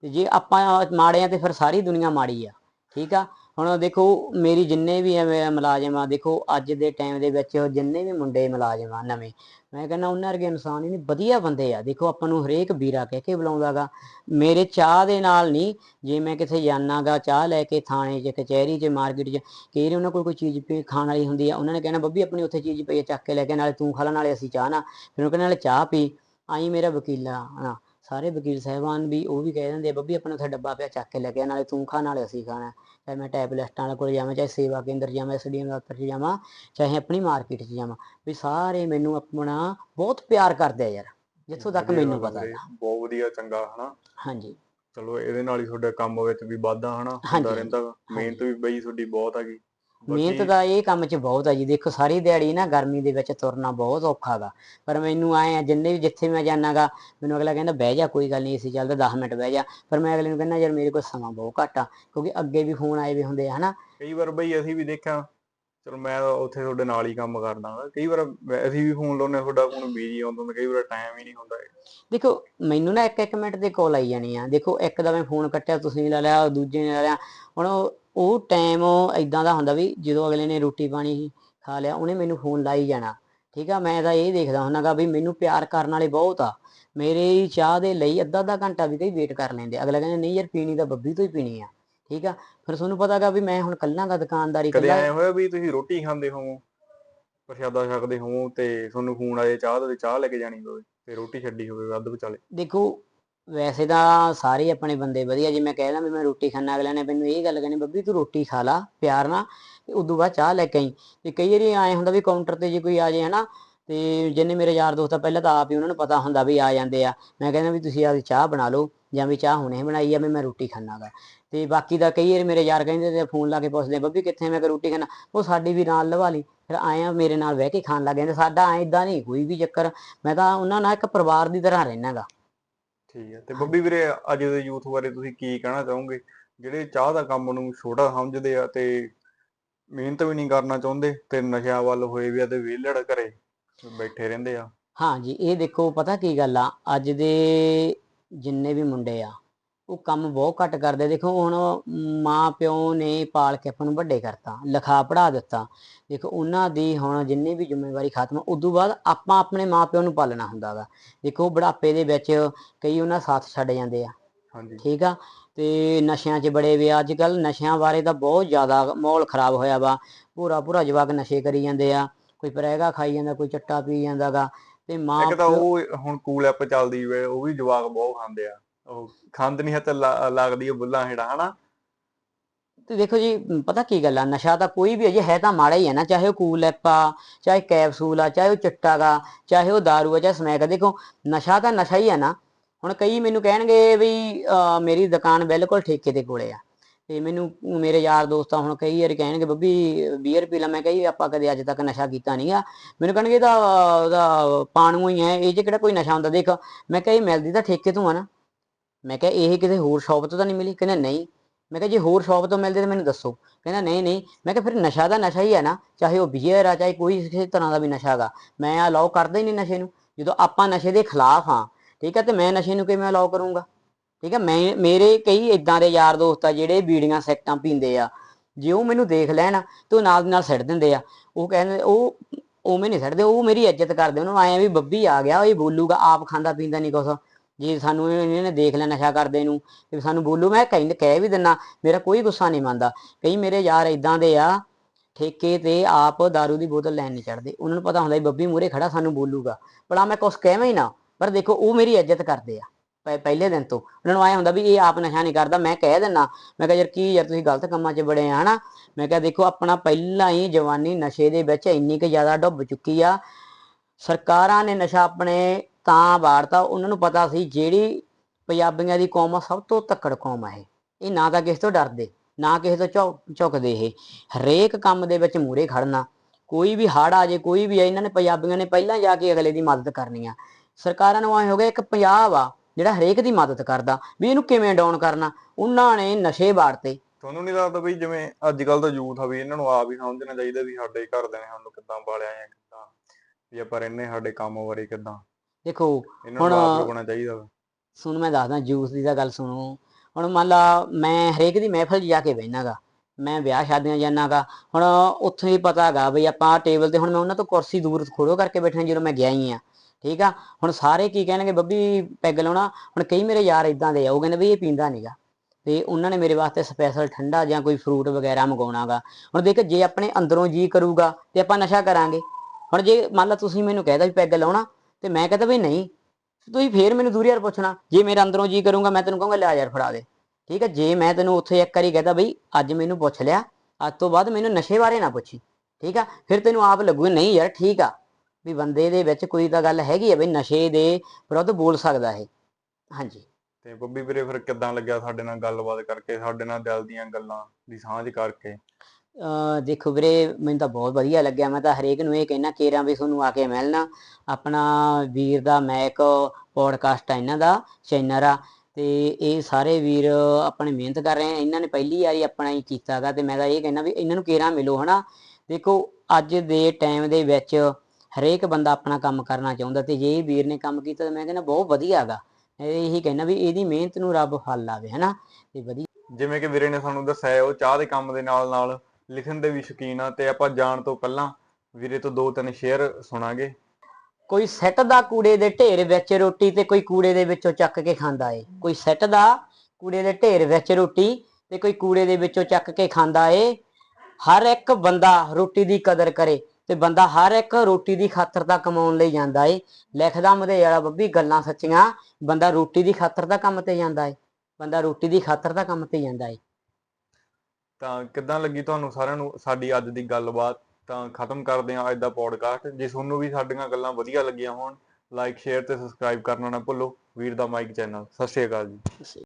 ਤੇ ਜੇ ਆਪਾਂ ਮਾੜੇ ਆ ਤੇ ਫਿਰ ਸਾਰੀ ਦੁਨੀਆ ਮਾੜੀ ਆ। ਠੀਕ ਆ? ਹੁਣ ਦੇਖੋ ਮੇਰੀ ਜਿੰਨੇ ਵੀ ਐਵੇਂ ਮੁਲਾਜ਼ਮ ਆ ਦੇਖੋ ਅੱਜ ਦੇ ਟਾਈਮ ਦੇ ਵਿੱਚ ਜਿੰਨੇ ਵੀ ਮੁੰਡੇ ਮੁਲਾਜ਼ਮ ਆ ਨਵੇਂ ਮੈਂ ਕਹਿੰਦਾ ਉਹਨਾਂ ਵਰਗੇ ਇਨਸਾਨ ਹੀ ਨਹੀਂ ਵਧੀਆ ਬੰਦੇ ਆ। ਦੇਖੋ ਆਪਾਂ ਨੂੰ ਹਰੇਕ ਵੀਰਾ ਕਹਿ ਕੇ ਬੁਲਾਉਂਦਾਗਾ ਮੇਰੇ ਚਾਹ ਦੇ ਨਾਲ ਨਹੀਂ ਜੇ ਮੈਂ ਕਿਥੇ ਜਾਣਾਗਾ ਚਾਹ ਲੈ ਕੇ ਥਾਣੇ 'ਚ ਕਚਹਿਰੀ 'ਚ ਮਾਰਕੀਟ 'ਚ ਕਈ ਵਾਰੀ ਉਹਨਾਂ ਕੋਲ ਕੋਈ ਚੀਜ਼ ਪਈ ਖਾਣ ਵਾਲੀ ਹੁੰਦੀ ਆ ਉਹਨਾਂ ਨੇ ਕਹਿਣਾ ਬੱਬੀ ਆਪਣੀ ਉੱਥੇ ਚੀਜ਼ ਪਈ ਆ ਚੱਕ ਕੇ ਲੈ ਕੇ ਨਾਲੇ ਤੂੰ ਖਾ ਲਾ ਨਾਲੇ ਅਸੀਂ ਚਾਹ ਨਾ। ਫਿਰ ਉਹ ਕਹਿੰਦੇ ਨਾਲੇ ਚਾਹ ਪੀ। ਆਈ ਮੇਰਾ ਵਕੀਲਾ ਹਨਾ ਸਾਰੇ ਵਕੀਲ ਸਾਹਿਬਾਨ ਵੀ ਉਹ ਵੀ ਕਹਿ ਦਿੰਦੇ ਆ ਬੱਬੀ ਆਪਣਾ ਉੱਥੇ ਡੱਬਾ ਪਿਆ ਚੱਕ ਕੇ ਲੈ ਕੇ ਆ, ਨਾਲੇ ਤੂੰ ਖਾ ਨਾਲੇ ਅਸੀਂ ਖਾਣਾ। ਚਾਹੇ ਮੈਂ ਟੈਬਲੇਟਾਂ ਵਾਲੇ ਕੋਲ ਜਾਵਾਂ ਚਾਹੇ ਸੇਵਾ ਕੇਂਦਰ ਜਾਵਾਂ ਐਸਡੀਐਮ ਦਫ਼ਤਰ 'ਚ ਜਾਵਾਂ ਚਾਹੇ ਆਪਣੀ ਮਾਰਕੀਟ 'ਚ ਜਾਵਾਂ ਵੀ ਸਾਰੇ ਮੈਨੂੰ ਆਪਣਾ ਬਹੁਤ ਪਿਆਰ ਕਰਦੇ ਆ ਯਾਰ। ਜਿੱਥੋਂ ਤੱਕ ਮੈਨੂੰ ਪਤਾ ਹੈ। ਬਹੁਤ ਵਧੀਆ ਚੰਗਾ ਹਨਾ? ਹਾਂਜੀ। ਚਲੋ ਇਹਦੇ ਨਾਲ ਹੀ ਤੁਹਾਡੇ ਕੰਮ ਵਿੱਚ ਵੀ ਵਾਧਾ ਹਨਾ? ਹੁੰਦਾ ਰਹਿੰਦਾ। ਮਿਹਨਤ ਵੀ ਬਈ ਤੁਹਾਡੀ ਬਹੁਤ ਹੈਗੀ। ਮਿਹਨਤ ਦਾ ਇਹ ਕੰਮ 'ਚ ਬਹੁਤ ਆ ਜੀ। ਦੇਖੋ ਸਾਰੀ ਦਿਹਾੜੀ ਨਾ ਗਰਮੀ ਦੇ ਵਿੱਚ ਤੁਰਨਾ ਬਹੁਤ ਔਖਾ ਗਾ। ਪਰ ਮੈਨੂੰ ਆਏ ਆ ਜਿੰਨੇ ਵੀ ਜਿੱਥੇ ਮੈਂ ਜਾਣਾਗਾ ਮੈਨੂੰ ਅਗਲਾ ਕਹਿੰਦਾ ਬਹਿ ਜਾ ਕੋਈ ਗੱਲ ਨਹੀਂ ਏਸੀ ਚੱਲਦਾ 10 ਮਿੰਟ ਬਹਿ ਜਾ। ਪਰ ਮੈਂ ਅਗਲੇ ਨੂੰ ਕਹਿੰਦਾ ਯਾਰ ਮੇਰੇ ਕੋਲ ਸਮਾਂ ਬਹੁਤ ਘੱਟ ਆ। ਕਿਉਂਕਿ ਅੱਗੇ ਵੀ ਫੋਨ ਆਏ ਵੀ ਹੁੰਦੇ ਆ ਹਨਾ? ਕਈ ਵਾਰ ਬਈ ਅਸੀਂ ਵੀ ਦੇਖਿਆ ਚਲੋ ਮੈਂ ਤਾਂ ਉੱਥੇ ਤੁਹਾਡੇ ਨਾਲ ਹੀ ਕੰਮ ਕਰਦਾ ਹਾਂ ਕਈ ਵਾਰ ਅਸੀਂ ਵੀ ਫੋਨ ਲਾਉਂਦੇ ਹਾਂ, ਤੁਹਾਡਾ ਫੋਨ ਬਿਜ਼ੀ ਆਉਂਦਾ ਹੁੰਦਾ ਕਈ ਵਾਰ ਟਾਈਮ ਹੀ ਨਹੀਂ ਹੁੰਦਾ। ਦੇਖੋ ਮੈਨੂੰ ਨਾ ਇੱਕ ਇੱਕ ਮਿੰਟ ਦੇ ਕਾਲ ਆਈ ਜਾਣੀ ਆ। ਦੇਖੋ ਇੱਕ ਦਾ ਮੈਂ ਫੋਨ ਕੱਟਿਆ ਤੁਸੀਂ ਲੈ ਲਿਆ ਦੂਜੇ ਨੇ ਲੈ ਲਿਆ। ਹੁਣ ਉਹ- ਟਾਈਮ ਇਦਾਂ ਦਾ ਹੁੰਦਾ ਵੀ ਜਦੋਂ ਅਗਲੇ ਨੇ ਰੋਟੀ ਪਾਣੀ ਖਾ ਲਿਆ ਉਹਨੇ ਮੈਨੂੰ ਫੋਨ ਲਾਈ ਜਾਣਾ। ਠੀਕ ਆ ਮੈਂ ਤਾਂ ਇਹ ਦੇਖਦਾ ਹੁੰਨਾਗਾ ਵੀ ਮੈਨੂੰ ਪਿਆਰ ਕਰਨ ਵਾਲੇ ਬਹੁਤ ਆ। ਮੇਰੀ ਚਾਹ ਦੇ ਲਈ ਅੱਧਾ ਅੱਧਾ ਘੰਟਾ ਵੀ ਕਈ ਵੇਟ ਕਰ ਲੈਂਦੇ ਅਗਲਾ ਕਹਿੰਦਾ ਨਹੀਂ ਯਾਰ ਪੀਣੀ ਤਾਂ ਬੱਬੀ ਤੋਂ ਹੀ ਪੀਣੀ ਆ। ਠੀਕ ਆ ਫਿਰ ਤੁਹਾਨੂੰ ਪਤਾਗਾ ਵੀ ਮੈਂ ਹੁਣ ਕੱਲਾ ਦਾ ਦੁਕਾਨਦਾਰੀ ਕਦੇ ਐ ਹੋਇਆ ਵੀ ਤੁਸੀਂ ਰੋਟੀ ਖਾਂਦੇ ਹੋਵੋ ਪ੍ਰਸ਼ਾਦਾ ਛਕਦੇ ਹੋਵੋ ਤੇ ਤੁਹਾਨੂੰ ਫੋਨ ਆਏ ਚਾਹ ਦਾ ਚਾਹ ਲੈ ਕੇ ਜਾਣੀ ਹੋਵੇ ਤੇ ਰੋਟੀ ਛੱਡੀ ਹੋਵੇ ਅੱਧ ਵਿਚਾਲੇ? ਦੇਖੋ ਵੈਸੇ ਤਾਂ ਸਾਰੇ ਆਪਣੇ ਬੰਦੇ ਵਧੀਆ, ਜੇ ਮੈਂ ਕਹਿ ਦਾਂ ਵੀ ਮੈਂ ਰੋਟੀ ਖਾਣਾ ਅਗਲੇ ਨੇ ਮੈਨੂੰ ਇਹ ਗੱਲ ਕਹਿਣੀ, ਬੱਬੀ ਤੂੰ ਰੋਟੀ ਖਾ ਲਾ, ਪਿਆਰ ਨਾਲ, ਤੇ ਉਦੋਂ ਬਾਅਦ ਚਾਹ ਲੈ ਕੇ ਆਈ। ਤੇ ਕਈ ਵਾਰੀ ਐ ਹੁੰਦਾ ਵੀ ਕਾਊਂਟਰ ਤੇ ਜੇ ਕੋਈ ਆ ਜਾਏ ਹਨਾ, ਤੇ ਜਿੰਨੇ ਮੇਰੇ ਯਾਰ ਦੋਸਤ ਆ, ਪਹਿਲਾਂ ਤਾਂ ਆਪ ਹੀ ਉਹਨਾਂ ਨੂੰ ਪਤਾ ਹੁੰਦਾ ਵੀ ਆ ਜਾਂਦੇ ਆ। ਮੈਂ ਕਹਿੰਦਾ ਵੀ ਤੁਸੀਂ ਆਪਦੀ ਚਾਹ ਬਣਾ ਲਓ, ਜਾਂ ਵੀ ਚਾਹ ਹੁਣੇ ਬਣਾਈ ਆ, ਵੀ ਮੈਂ ਰੋਟੀ ਖਾਣਾਗਾ ਤੇ ਬਾਕੀ ਦਾ ਕਈ ਵਾਰੀ ਮੇਰੇ ਯਾਰ ਕਹਿੰਦੇ ਤੇ ਫੋਨ ਲਾ ਕੇ ਪੁੱਛਦੇ ਬੱਬੀ ਕਿੱਥੇ? ਮੈਂ ਕਿ ਰੋਟੀ ਖਾਣਾ ਉਹ ਸਾਡੀ ਵੀ ਨਾਲ ਲਵਾ ਲਈ, ਫਿਰ ਆਇਆ ਮੇਰੇ ਨਾਲ ਬਹਿ ਕੇ ਖਾਣ ਲੱਗ ਜਾਂਦੇ। ਸਾਡਾ ਐ ਇਦਾਂ ਨਹੀਂ, ਕੋਈ ਵੀ ਚੱਕਰ। ਮੈਂ ਤਾਂ ਉਹਨਾਂ ਨਾਲ ਇੱਕ ਪਰਿਵਾਰ ਦੀ ਤਰ੍ਹਾਂ ਰਹਿਣਾਗਾ ਠੀਕ ਹੈ। ਤੇ ਬੱਬੀ ਵੀਰੇ, ਅੱਜ ਦੇ ਯੂਥ ਬਾਰੇ ਤੁਸੀਂ ਕੀ ਕਹਿਣਾ ਚਾਹੋਗੇ? ਜਿਹੜੇ ਚਾਹ ਦਾ ਕੰਮ ਨੂੰ ਛੋਟਾ ਸਮਝਦੇ ਆ ਤੇ ਮਿਹਨਤ ਵੀ ਨਹੀਂ ਕਰਨਾ ਚਾਹੁੰਦੇ ਤੇ ਨਸ਼ਿਆਂ ਵੱਲ ਹੋਏ ਵੀ ਆ ਤੇ ਵਿਹਲੜ ਘਰੇ ਬੈਠੇ ਰਹਿੰਦੇ ਆ। ਹਾਂਜੀ ਇਹ ਦੇਖੋ, ਪਤਾ ਕੀ ਗੱਲ ਆ? ਅੱਜ ਦੇ ਜਿੰਨੇ ਵੀ ਮੁੰਡੇ ਆ ਉਹ ਕੰਮ ਬਹੁਤ ਘੱਟ ਕਰਦੇ। ਦੇਖੋ ਹੁਣ ਮਾਂ ਪਿਓ ਨੇ ਪਾਲ ਕੇ ਆਪਾਂ ਨੂੰ ਵੱਡੇ ਕਰਤਾ ਲਿਖਾ ਪੜਾ ਦਿੱਤਾ। ਦੇਖੋ ਉਹਨਾਂ ਦੀ ਹੁਣ ਜਿੰਨੀ ਵੀ ਜ਼ਿੰਮੇਵਾਰੀ ਖਤਮ ਉਦੋਂ ਬਾਅਦ ਆਪਾਂ ਆਪਣੇ ਮਾਂ ਪਿਓ ਨੂੰ ਪਾਲਣਾ ਹੁੰਦਾ ਗਾ। ਦੇਖੋ ਬੁਢਾਪੇ ਦੇ ਵਿੱਚ ਕਈ ਉਹਨਾਂ ਸਾਥ ਛੱਡ ਜਾਂਦੇ ਆ। ਹਾਂਜੀ। ਠੀਕ ਆ? ਤੇ ਨਸ਼ਿਆਂ 'ਚ ਬੜੇ ਵੇ ਅੱਜ ਕੱਲ ਨਸ਼ਿਆਂ ਬਾਰੇ ਤਾਂ ਬਹੁਤ ਜ਼ਿਆਦਾ ਮਾਹੌਲ ਖਰਾਬ ਹੋਇਆ ਵਾ। ਪੂਰਾ ਪੂਰਾ ਜਵਾਕ ਨਸ਼ੇ ਕਰੀ ਜਾਂਦੇ ਆ। ਕੋਈ ਪ੍ਰੈਗਾ ਖਾਈ ਜਾਂਦਾ ਕੋਈ ਚੱਟਾ ਪੀ ਜਾਂਦਾਗਾ ਤੇ ਮਾਂ ਇੱਕ ਤਾਂ ਉਹ ਹੁਣ ਕੂਲ ਐਪ ਚੱਲਦੀ ਵੇ ਉਹ ਵੀ ਜਵਾਕ ਬਹੁਤ ਖਾਂਦੇ ਆ। ਉਹ ਖੰਡ ਨਹੀਂ ਹੱਥ ਲੱਗਦੀ, ਉਹ ਬੁੱਲਾਂ ਹੇੜਾ ਹਨਾ? ਤੇ ਦੇਖੋ ਜੀ, ਪਤਾ ਕੀ ਗੱਲ ਆ, ਨਸ਼ਾ ਤਾਂ ਕੋਈ ਵੀ ਅਜੇ ਹੈ ਤਾਂ ਮਾੜਾ ਹੀ ਹੈ ਨਾ, ਚਾਹੇ ਉਹ ਕੂਲ ਐਪ ਚਾਹੇ ਕੈਪਸੂਲ ਆ, ਚਾਹੇ ਉਹ ਚਿੱਟਾ ਗਾ, ਚਾਹੇ ਉਹ ਦਾਰੂ ਆ, ਚਾਹੇ ਸਮੈਕ ਦੇਖੋ ਨਸ਼ਾ ਤਾਂ ਨਸ਼ਾ ਹੀ ਹੈ ਨਾ। ਹੁਣ ਕਈ ਮੈਨੂੰ ਕਹਿਣਗੇ ਵੀ ਮੇਰੀ ਦੁਕਾਨ ਬਿਲਕੁਲ ਠੇਕੇ ਦੇ ਕੋਲੇ ਆ। ਤੇ ਮੈਨੂੰ ਮੇਰੇ ਯਾਰ ਦੋਸਤ ਆ, ਹੁਣ ਕਈ ਵਾਰ ਕਹਿਣਗੇ, ਬੱਬੀ 20 ਰੁਪਏ ਲਾ, ਮੈਂ ਕਹੀ ਆਪਾਂ ਕਦੇ ਅੱਜ ਤੱਕ ਨਸ਼ਾ ਕੀਤਾ ਨਹੀਂਗਾ ਮੈਨੂੰ ਕਹਿਣਗੇ ਇਹਦਾ ਤਾਂ, ਉਹਦਾ ਪਾਣੂ ਹੀ ਹੈ ਇਹ 'ਚ ਕਿਹੜਾ ਕੋਈ ਨਸ਼ਾ ਹੁੰਦਾ, ਦੇਖ, ਮੈਂ ਕਹੀ ਮਿਲਦੀ ਤਾਂ ਠੇਕੇ ਤੋਂ ਆ ਨਾ। ਮੈਂ ਕਿਹਾ ਇਹ ਕਿਸੇ ਹੋਰ ਸ਼ਾਪ ਤੋਂ ਤਾਂ ਨਹੀਂ ਮਿਲੀ? ਕਹਿੰਦਾ ਨਹੀਂ। ਮੈਂ ਕਿਹਾ ਜੇ ਹੋਰ ਸ਼ੌਪ ਤੋਂ ਮਿਲਦੇ ਤਾਂ ਮੈਨੂੰ ਦੱਸੋ। ਕਹਿੰਦਾ ਨਹੀਂ ਨਹੀਂ। ਮੈਂ ਕਿਹਾ ਫਿਰ ਨਸ਼ਾ ਦਾ ਨਸ਼ਾ ਹੀ ਹੈ ਨਾ, ਚਾਹੇ ਉਹ ਬੀਅਰ ਆ, ਚਾਹੇ ਕੋਈ ਕਿਸੇ ਤਰ੍ਹਾਂ ਦਾ ਵੀ ਨਸ਼ਾ ਹੈਗਾ ਮੈਂ ਅਲਾਉ ਕਰਦਾ ਹੀ ਨਹੀਂ ਨਸ਼ੇ ਨੂੰ। ਜਦੋਂ ਆਪਾਂ ਨਸ਼ੇ ਦੇ ਖਿਲਾਫ ਹਾਂ, ਠੀਕ ਹੈ ਤੇ ਮੈਂ ਨਸ਼ੇ ਨੂੰ ਕਿਵੇਂ ਅਲਾਉ ਕਰੂੰਗਾ? ਠੀਕ ਹੈ ਮੈਂ, ਮੇਰੇ ਕਈ ਇਦਾਂ ਦੇ ਯਾਰ ਦੋਸਤ ਆ ਜਿਹੜੇ ਬੀੜੀਆਂ ਸੈਕਟਾਂ ਪੀਂਦੇ ਆ। ਜੇ ਉਹ ਮੈਨੂੰ ਦੇਖ ਲੈਣ ਤੇ ਉਹ ਨਾਲ ਦੀ ਨਾਲ ਸਿੱਟ ਦਿੰਦੇ ਆ। ਉਹ ਕਹਿੰਦੇ ਉਹ, ਉਵੇਂ ਨਹੀਂ ਸਿੱਟਦੇ, ਉਹ ਮੇਰੀ ਇੱਜ਼ਤ ਕਰਦੇ। ਉਹਨੂੰ ਆਏ ਆ ਵੀ ਬੱਬੀ ਆ ਗਿਆ ਇਹ ਬੋਲੂਗਾ, ਆਪ ਖਾਂਦਾ ਪੀਂਦਾ ਨਹੀਂ ਕੁਛ। ਜੇ ਸਾਨੂੰ ਇਹ- ਇਹਨੇ ਦੇਖ ਲਿਆ ਨਸ਼ਾ ਕਰਦੇ ਨੂੰ, ਤੇ ਸਾਨੂੰ ਬੋਲੂ, ਮੈਂ ਕਹਿ ਕਹਿ ਵੀ ਦਿੰਨਾ, ਮੇਰਾ ਕੋਈ ਗੁੱਸਾ ਨਹੀਂ ਮੰਨਦਾ। ਕਈ ਮੇਰੇ ਯਾਰ ਇਦਾਂ ਦੇ ਆ, ਠੇਕੇ ਤੇ ਆਪ दारू ਦੀ ਬੋਤਲ ਲੈਣ ਨਹੀਂ ਚੜਦੇ ਉਹਨਾਂ ਨੂੰ ਪਤਾ ਹੁੰਦਾ ਵੀ ਬੱਬੀ ਮੂਰੇ ਖੜਾ ਸਾਨੂੰ ਬੋਲੂਗਾ। ਭਲਾ ਮੈਂ ਕੁਛ ਕਹਿਵਾਂ ਹੀ ਨਾ, ਪਰ ਦੇਖੋ, ਉਹ ਮੇਰੀ ਇੱਜ਼ਤ ਕਰਦੇ ਆ ਪਹਿ- ਪਹਿਲੇ ਦਿਨ ਤੋਂ। ਉਹਨਾਂ ਨੂੰ ਆਇਆ ਹੁੰਦਾ ਵੀ ਇਹ ਆਪ ਨਸ਼ਾ ਨਹੀਂ ਕਰਦਾ, ਮੈਂ ਕਹਿ ਦਿੰਨਾ। ਮੈਂ ਕਿਹਾ, ਯਾਰ ਕੀ ਯਾਰ ਤੁਸੀਂ ਗਲਤ ਕੰਮਾਂ 'ਚ ਬੜੇ ਆ, ਹਨਾ? ਮੈਂ ਕਿਹਾ, ਦੇਖੋ, ਆਪਣਾ ਪਹਿਲਾਂ ਹੀ ਜਵਾਨੀ ਨਸ਼ੇ ਦੇ ਵਿੱਚ ਇੰਨੀ ਕੁ ਜ਼ਿਆਦਾ ਡੁੱਬ ਚੁੱਕੀ ਆ। ਸਰਕਾਰਾਂ ਨੇ ਨਸ਼ਾ ਆਪਣੇ ਤਾਂ ਵਾੜਤਾ ਉਹਨਾਂ ਨੂੰ ਪਤਾ ਸੀ ਜਿਹੜੀ ਪੰਜਾਬੀਆਂ ਦੀ ਕੌਮ ਆ, ਸਭ ਤੋਂ ਤੱਕੜ ਕੌਮ ਆ ਇਹ। ਇਹ ਨਾ ਤਾਂ ਕਿਸੇ ਤੋਂ ਡਰਦੇ, ਨਾ ਕਿਸੇ ਤੋਂ ਝੁਕਦੇ ਇਹ। ਹਰੇਕ ਕੰਮ ਦੇ ਵਿੱਚ ਮੂਰੇ ਖੜਨਾ, ਕੋਈ ਵੀ ਹੜ ਆ ਜੇ, ਕੋਈ ਵੀ ਆ, ਇਹਨਾਂ ਨੇ ਪੰਜਾਬੀਆਂ ਨੇ ਪਹਿਲਾਂ ਜਾ ਕੇ ਅਗਲੇ ਦੀ ਮਦਦ ਕਰਨੀ ਆ। ਸਰਕਾਰਾਂ ਨੂੰ ਆਏ ਹੋ ਗਿਆ ਇੱਕ ਪੰਜਾਬ ਆ, ਜਿਹੜਾ ਹਰੇਕ ਦੀ ਮਦਦ ਕਰਦਾ, ਵੀ ਇਹਨੂੰ ਕਿਵੇਂ ਡਾਊਨ ਕਰਨਾ? ਉਹਨਾਂ ਨੇ ਨਸ਼ੇ ਵਾੜਤੇ ਤੁਹਾਨੂੰ ਨਹੀਂ ਲੱਗਦਾ ਬਈ ਜਿਵੇਂ ਅੱਜ ਕੱਲ ਦਾ ਯੂਥ ਆ ਵੀ ਇਹਨਾਂ ਨੂੰ ਆਪ ਹੀ ਸਮਝਣਾ ਚਾਹੀਦਾ ਵੀ ਸਾਡੇ ਘਰਦਿਆਂ ਨੇ ਸਾਨੂੰ ਕਿੱਦਾਂ ਪਾਲਿਆ ਜਾਂ ਕਿੱਦਾਂ? ਵੀ ਆਪਾਂ ਰਹਿੰਦੇ ਸਾਡੇ ਕੰਮ ਬਾਰੇ ਕਿੱਦਾਂ? ਦੇਖੋ ਹੁਣ- ਚਾਹੀਦਾ ਵਾ। ਸੁਣ ਮੈਂ ਦੱਸਦਾ ਜੂਸ ਦੀ ਤਾਂ ਗੱਲ ਸੁਣੋ। ਹੁਣ ਮੰਨ ਲਾ ਮੈਂ ਹਰੇਕ ਦੀ ਮਹਿਫਲ 'ਚ ਜਾ ਕੇ ਬਹਿਨਾਗਾ ਮੈਂ ਵਿਆਹ ਸ਼ਾਦੀਆਂ ਜਾਣਾਗਾ ਹੁਣ ਉੱਥੇ ਹੀ ਪਤਾ ਹੈਗਾ ਬਈ ਆਪਾਂ ਟੇਬਲ ਤੇ ਹੁਣ ਮੈਂ ਉਹਨਾਂ ਤੋਂ ਕੁਰਸੀ ਦੂਰ ਖੋੜੋ ਕਰਕੇ ਬੈਠਾ ਜਦੋਂ ਮੈਂ ਗਿਆ ਹੀ ਆ। ਠੀਕ ਆ? ਹੁਣ ਸਾਰੇ ਕੀ ਕਹਿਣਗੇ ਬੱਬੀ ਪੈਗ ਲਾਉਣਾ ਹੁਣ ਕਈ ਮੇਰੇ ਯਾਰ ਇਦਾਂ ਦੇ ਆ ਉਹ ਕਹਿੰਦੇ ਵੀ ਇਹ ਪੀਂਦਾ ਨਹੀਂਗਾ ਤੇ ਉਹਨਾਂ ਨੇ ਮੇਰੇ ਵਾਸਤੇ ਸਪੈਸ਼ਲ ਠੰਡਾ ਜਾਂ ਕੋਈ ਫਰੂਟ ਵਗੈਰਾ ਮੰਗਾਉਣਾਗਾ ਹੁਣ ਦੇਖ ਜੇ ਆਪਣੇ ਅੰਦਰੋਂ ਜੀ ਕਰੂਗਾ ਤੇ ਆਪਾਂ ਨਸ਼ਾ ਕਰਾਂਗੇ। ਹੁਣ ਜੇ ਮੰਨ ਲਾ ਤੁਸੀਂ ਮੈਨੂੰ ਕਹਿਦਾ ਵੀ ਪੈਗ ਲਾਉਣਾ ਤੇ ਮੈਂ ਕਹਦਾ ਵੀ ਨਹੀਂ ਤੁਸੀਂ ਫੇਰ ਮੈਨੂੰ ਦੂਰੀ ਯਾਰ ਪੁੱਛਣਾ, ਜੇ ਮੇਰੇ ਅੰਦਰੋਂ ਜੀ ਕਰੂੰਗਾ, ਮੈਂ ਤੈਨੂੰ ਕਹੂੰਗਾ ਲਿਆ ਯਾਰ ਫੜਾ ਦੇ। ਠੀਕ ਹੈ, ਜੇ ਮੈਂ ਤੈਨੂੰ ਉੱਥੇ ਇੱਕ ਵਾਰੀ ਕਹਦਾ ਬਈ, ਅੱਜ ਮੈਨੂੰ ਪੁੱਛ ਲਿਆ, ਅੱਜ ਤੋਂ ਬਾਅਦ ਮੈਨੂੰ ਨਸ਼ੇ ਬਾਰੇ ਨਾ ਪੁੱਛੀ। ਠੀਕ ਆ, ਫਿਰ ਤੈਨੂੰ ਆਪ ਲੱਗੂ, ਨਹੀਂ ਯਾਰ, ਠੀਕ ਆ, ਵੀ ਬੰਦੇ ਦੇ ਵਿੱਚ ਕੋਈ ਤਾਂ ਗੱਲ ਹੈਗੀ ਆ ਬਈ, ਨਸ਼ੇ ਦੇ ਵਿਰੁੱਧ ਬੋਲ ਸਕਦਾ ਇਹ। ਹਾਂਜੀ। ਤੇ ਬੱਬੀ ਵੀਰੇ ਫਿਰ ਕਿੱਦਾਂ ਲੱਗਿਆ ਸਾਡੇ ਨਾਲ ਗੱਲਬਾਤ ਕਰਕੇ, ਸਾਡੇ ਨਾਲ ਦਿਲ ਦੀਆਂ ਗੱਲਾਂ ਦੀ ਸਾਂਝ ਕਰਕੇ? ਦੇਖੋ ਵੀਰੇ, ਮੈਨੂੰ ਤਾਂ ਬਹੁਤ ਵਧੀਆ ਲੱਗਿਆ। ਮੈਂ ਤਾਂ ਹਰੇਕ ਨੂੰ ਇਹ ਕਹਿਣਾ ਕੇਰਾਂ ਵੀ ਤੁਹਾਨੂੰ ਆ ਕੇ ਮਿਲਣਾ। ਆਪਣਾ ਵੀਰ ਦਾ ਮੈਕ ਪੋਡਕਾਸਟ ਆ ਇਹਨਾਂ ਦਾ, ਚੈਨਲ ਆ। ਤੇ ਇਹ ਸਾਰੇ ਵੀਰ ਆਪਣੇ ਮਿਹਨਤ ਕਰ ਰਹੇ ਆ। ਇਹਨਾਂ ਨੇ ਪਹਿਲੀ ਵਾਰੀ ਆਪਣਾ ਹੀ ਕੀਤਾਗਾ ਤੇ ਮੈਂ ਤਾਂ ਇਹ ਕਹਿਣਾ ਵੀ ਇਹਨਾਂ ਨੂੰ ਕੇਰਾਂ ਮਿਲੋ, ਹਨਾ। ਦੇਖੋ, ਅੱਜ ਦੇ ਟਾਈਮ ਦੇ ਵਿੱਚ ਹਰੇਕ ਬੰਦਾ ਆਪਣਾ ਕੰਮ ਕਰਨਾ ਚਾਹੁੰਦਾ ਤੇ ਜੇ ਇਹ ਵੀਰ ਨੇ ਕੰਮ ਕੀਤਾ ਤਾਂ ਮੈਂ ਕਹਿੰਦਾ ਬਹੁਤ ਵਧੀਆ ਹੈਗਾ ਇਹੀ ਕਹਿਣਾ ਵੀ ਇਹਦੀ ਮਿਹਨਤ ਨੂੰ ਰੱਬ ਫਲ ਲਾਵੇ, ਹਨਾ। ਤੇ ਵਧੀਆ। ਜਿਵੇਂ ਕਿ ਵੀਰੇ ਨੇ ਸਾਨੂੰ ਦੱਸਿਆ, ਉਹ ਚਾਹ ਦੇ ਕੰਮ ਦੇ ਨਾਲ ਨਾਲ ਲਿਖਣ ਦੇ ਵੀ ਸ਼ੌਕੀਨ ਆ ਤੇ ਆਪਾਂ ਜਾਣ ਤੋਂ ਪਹਿਲਾਂ ਵੀਰੇ ਤੋਂ ਦੋ ਤਿੰਨ ਸ਼ੇਅਰ ਸੁਣਾਂਗੇ। ਕੋਈ ਸੈੱਟ ਦਾ ਕੂੜੇ ਦੇ ਢੇਰ ਵਿੱਚ ਰੋਟੀ ਤੇ ਕੋਈ ਕੂੜੇ ਦੇ ਵਿੱਚੋਂ ਚੱਕ ਕੇ ਖਾਂਦਾ ਏ। ਕੋਈ ਸੈੱਟ ਦਾ ਕੂੜੇ ਦੇ ਢੇਰ ਵਿੱਚ ਰੋਟੀ ਤੇ ਕੋਈ ਕੂੜੇ ਦੇ ਵਿੱਚੋਂ ਚੱਕ ਕੇ ਖਾਂਦਾ ਏ। ਹਰ ਇੱਕ ਬੰਦਾ ਰੋਟੀ ਦੀ ਕਦਰ ਕਰੇ ਤੇ ਬੰਦਾ ਹਰ ਇੱਕ ਰੋਟੀ ਦੀ ਖਾਤਰ ਤਾਂ ਕਮਾਉਣ ਲਈ ਜਾਂਦਾ ਏ। ਲਿਖਦਾ ਮਧੇ ਵਾਲਾ ਬੱਬੀ, ਗੱਲਾਂ ਸੱਚੀਆਂ। ਬੰਦਾ ਰੋਟੀ ਦੀ ਖਾਤਰ ਤਾਂ ਕੰਮ ਤੇ ਜਾਂਦਾ ਏ। ਬੰਦਾ ਰੋਟੀ ਦੀ ਖਾਤਰ ਤਾਂ ਕੰਮ ਤੇ ਜਾਂਦਾ ਏ। ਤਾਂ ਕਿੱਦਾਂ ਲੱਗੀ ਤੁਹਾਨੂੰ ਸਾਰਿਆਂ ਨੂੰ ਸਾਡੀ ਅੱਜ ਦੀ ਗੱਲਬਾਤ? ਤਾਂ ਖਤਮ ਕਰਦੇ ਹਾਂ ਅੱਜ ਦਾ ਪੋਡਕਾਸਟ ਜੇ ਤੁਹਾਨੂੰ ਵੀ ਸਾਡੀਆਂ ਗੱਲਾਂ ਵਧੀਆ ਲੱਗੀਆਂ ਹੋਣ ਲਾਈਕ ਸ਼ੇਅਰ ਤੇ ਸਬਸਕ੍ਰਾਈਬ ਕਰਨਾ ਨਾ ਭੁੱਲੋ। ਵੀਰ ਦਾ ਮਾਈਕ ਚੈਨਲ ਸਤਿ ਸ਼੍ਰੀ ਅਕਾਲ ਜੀ।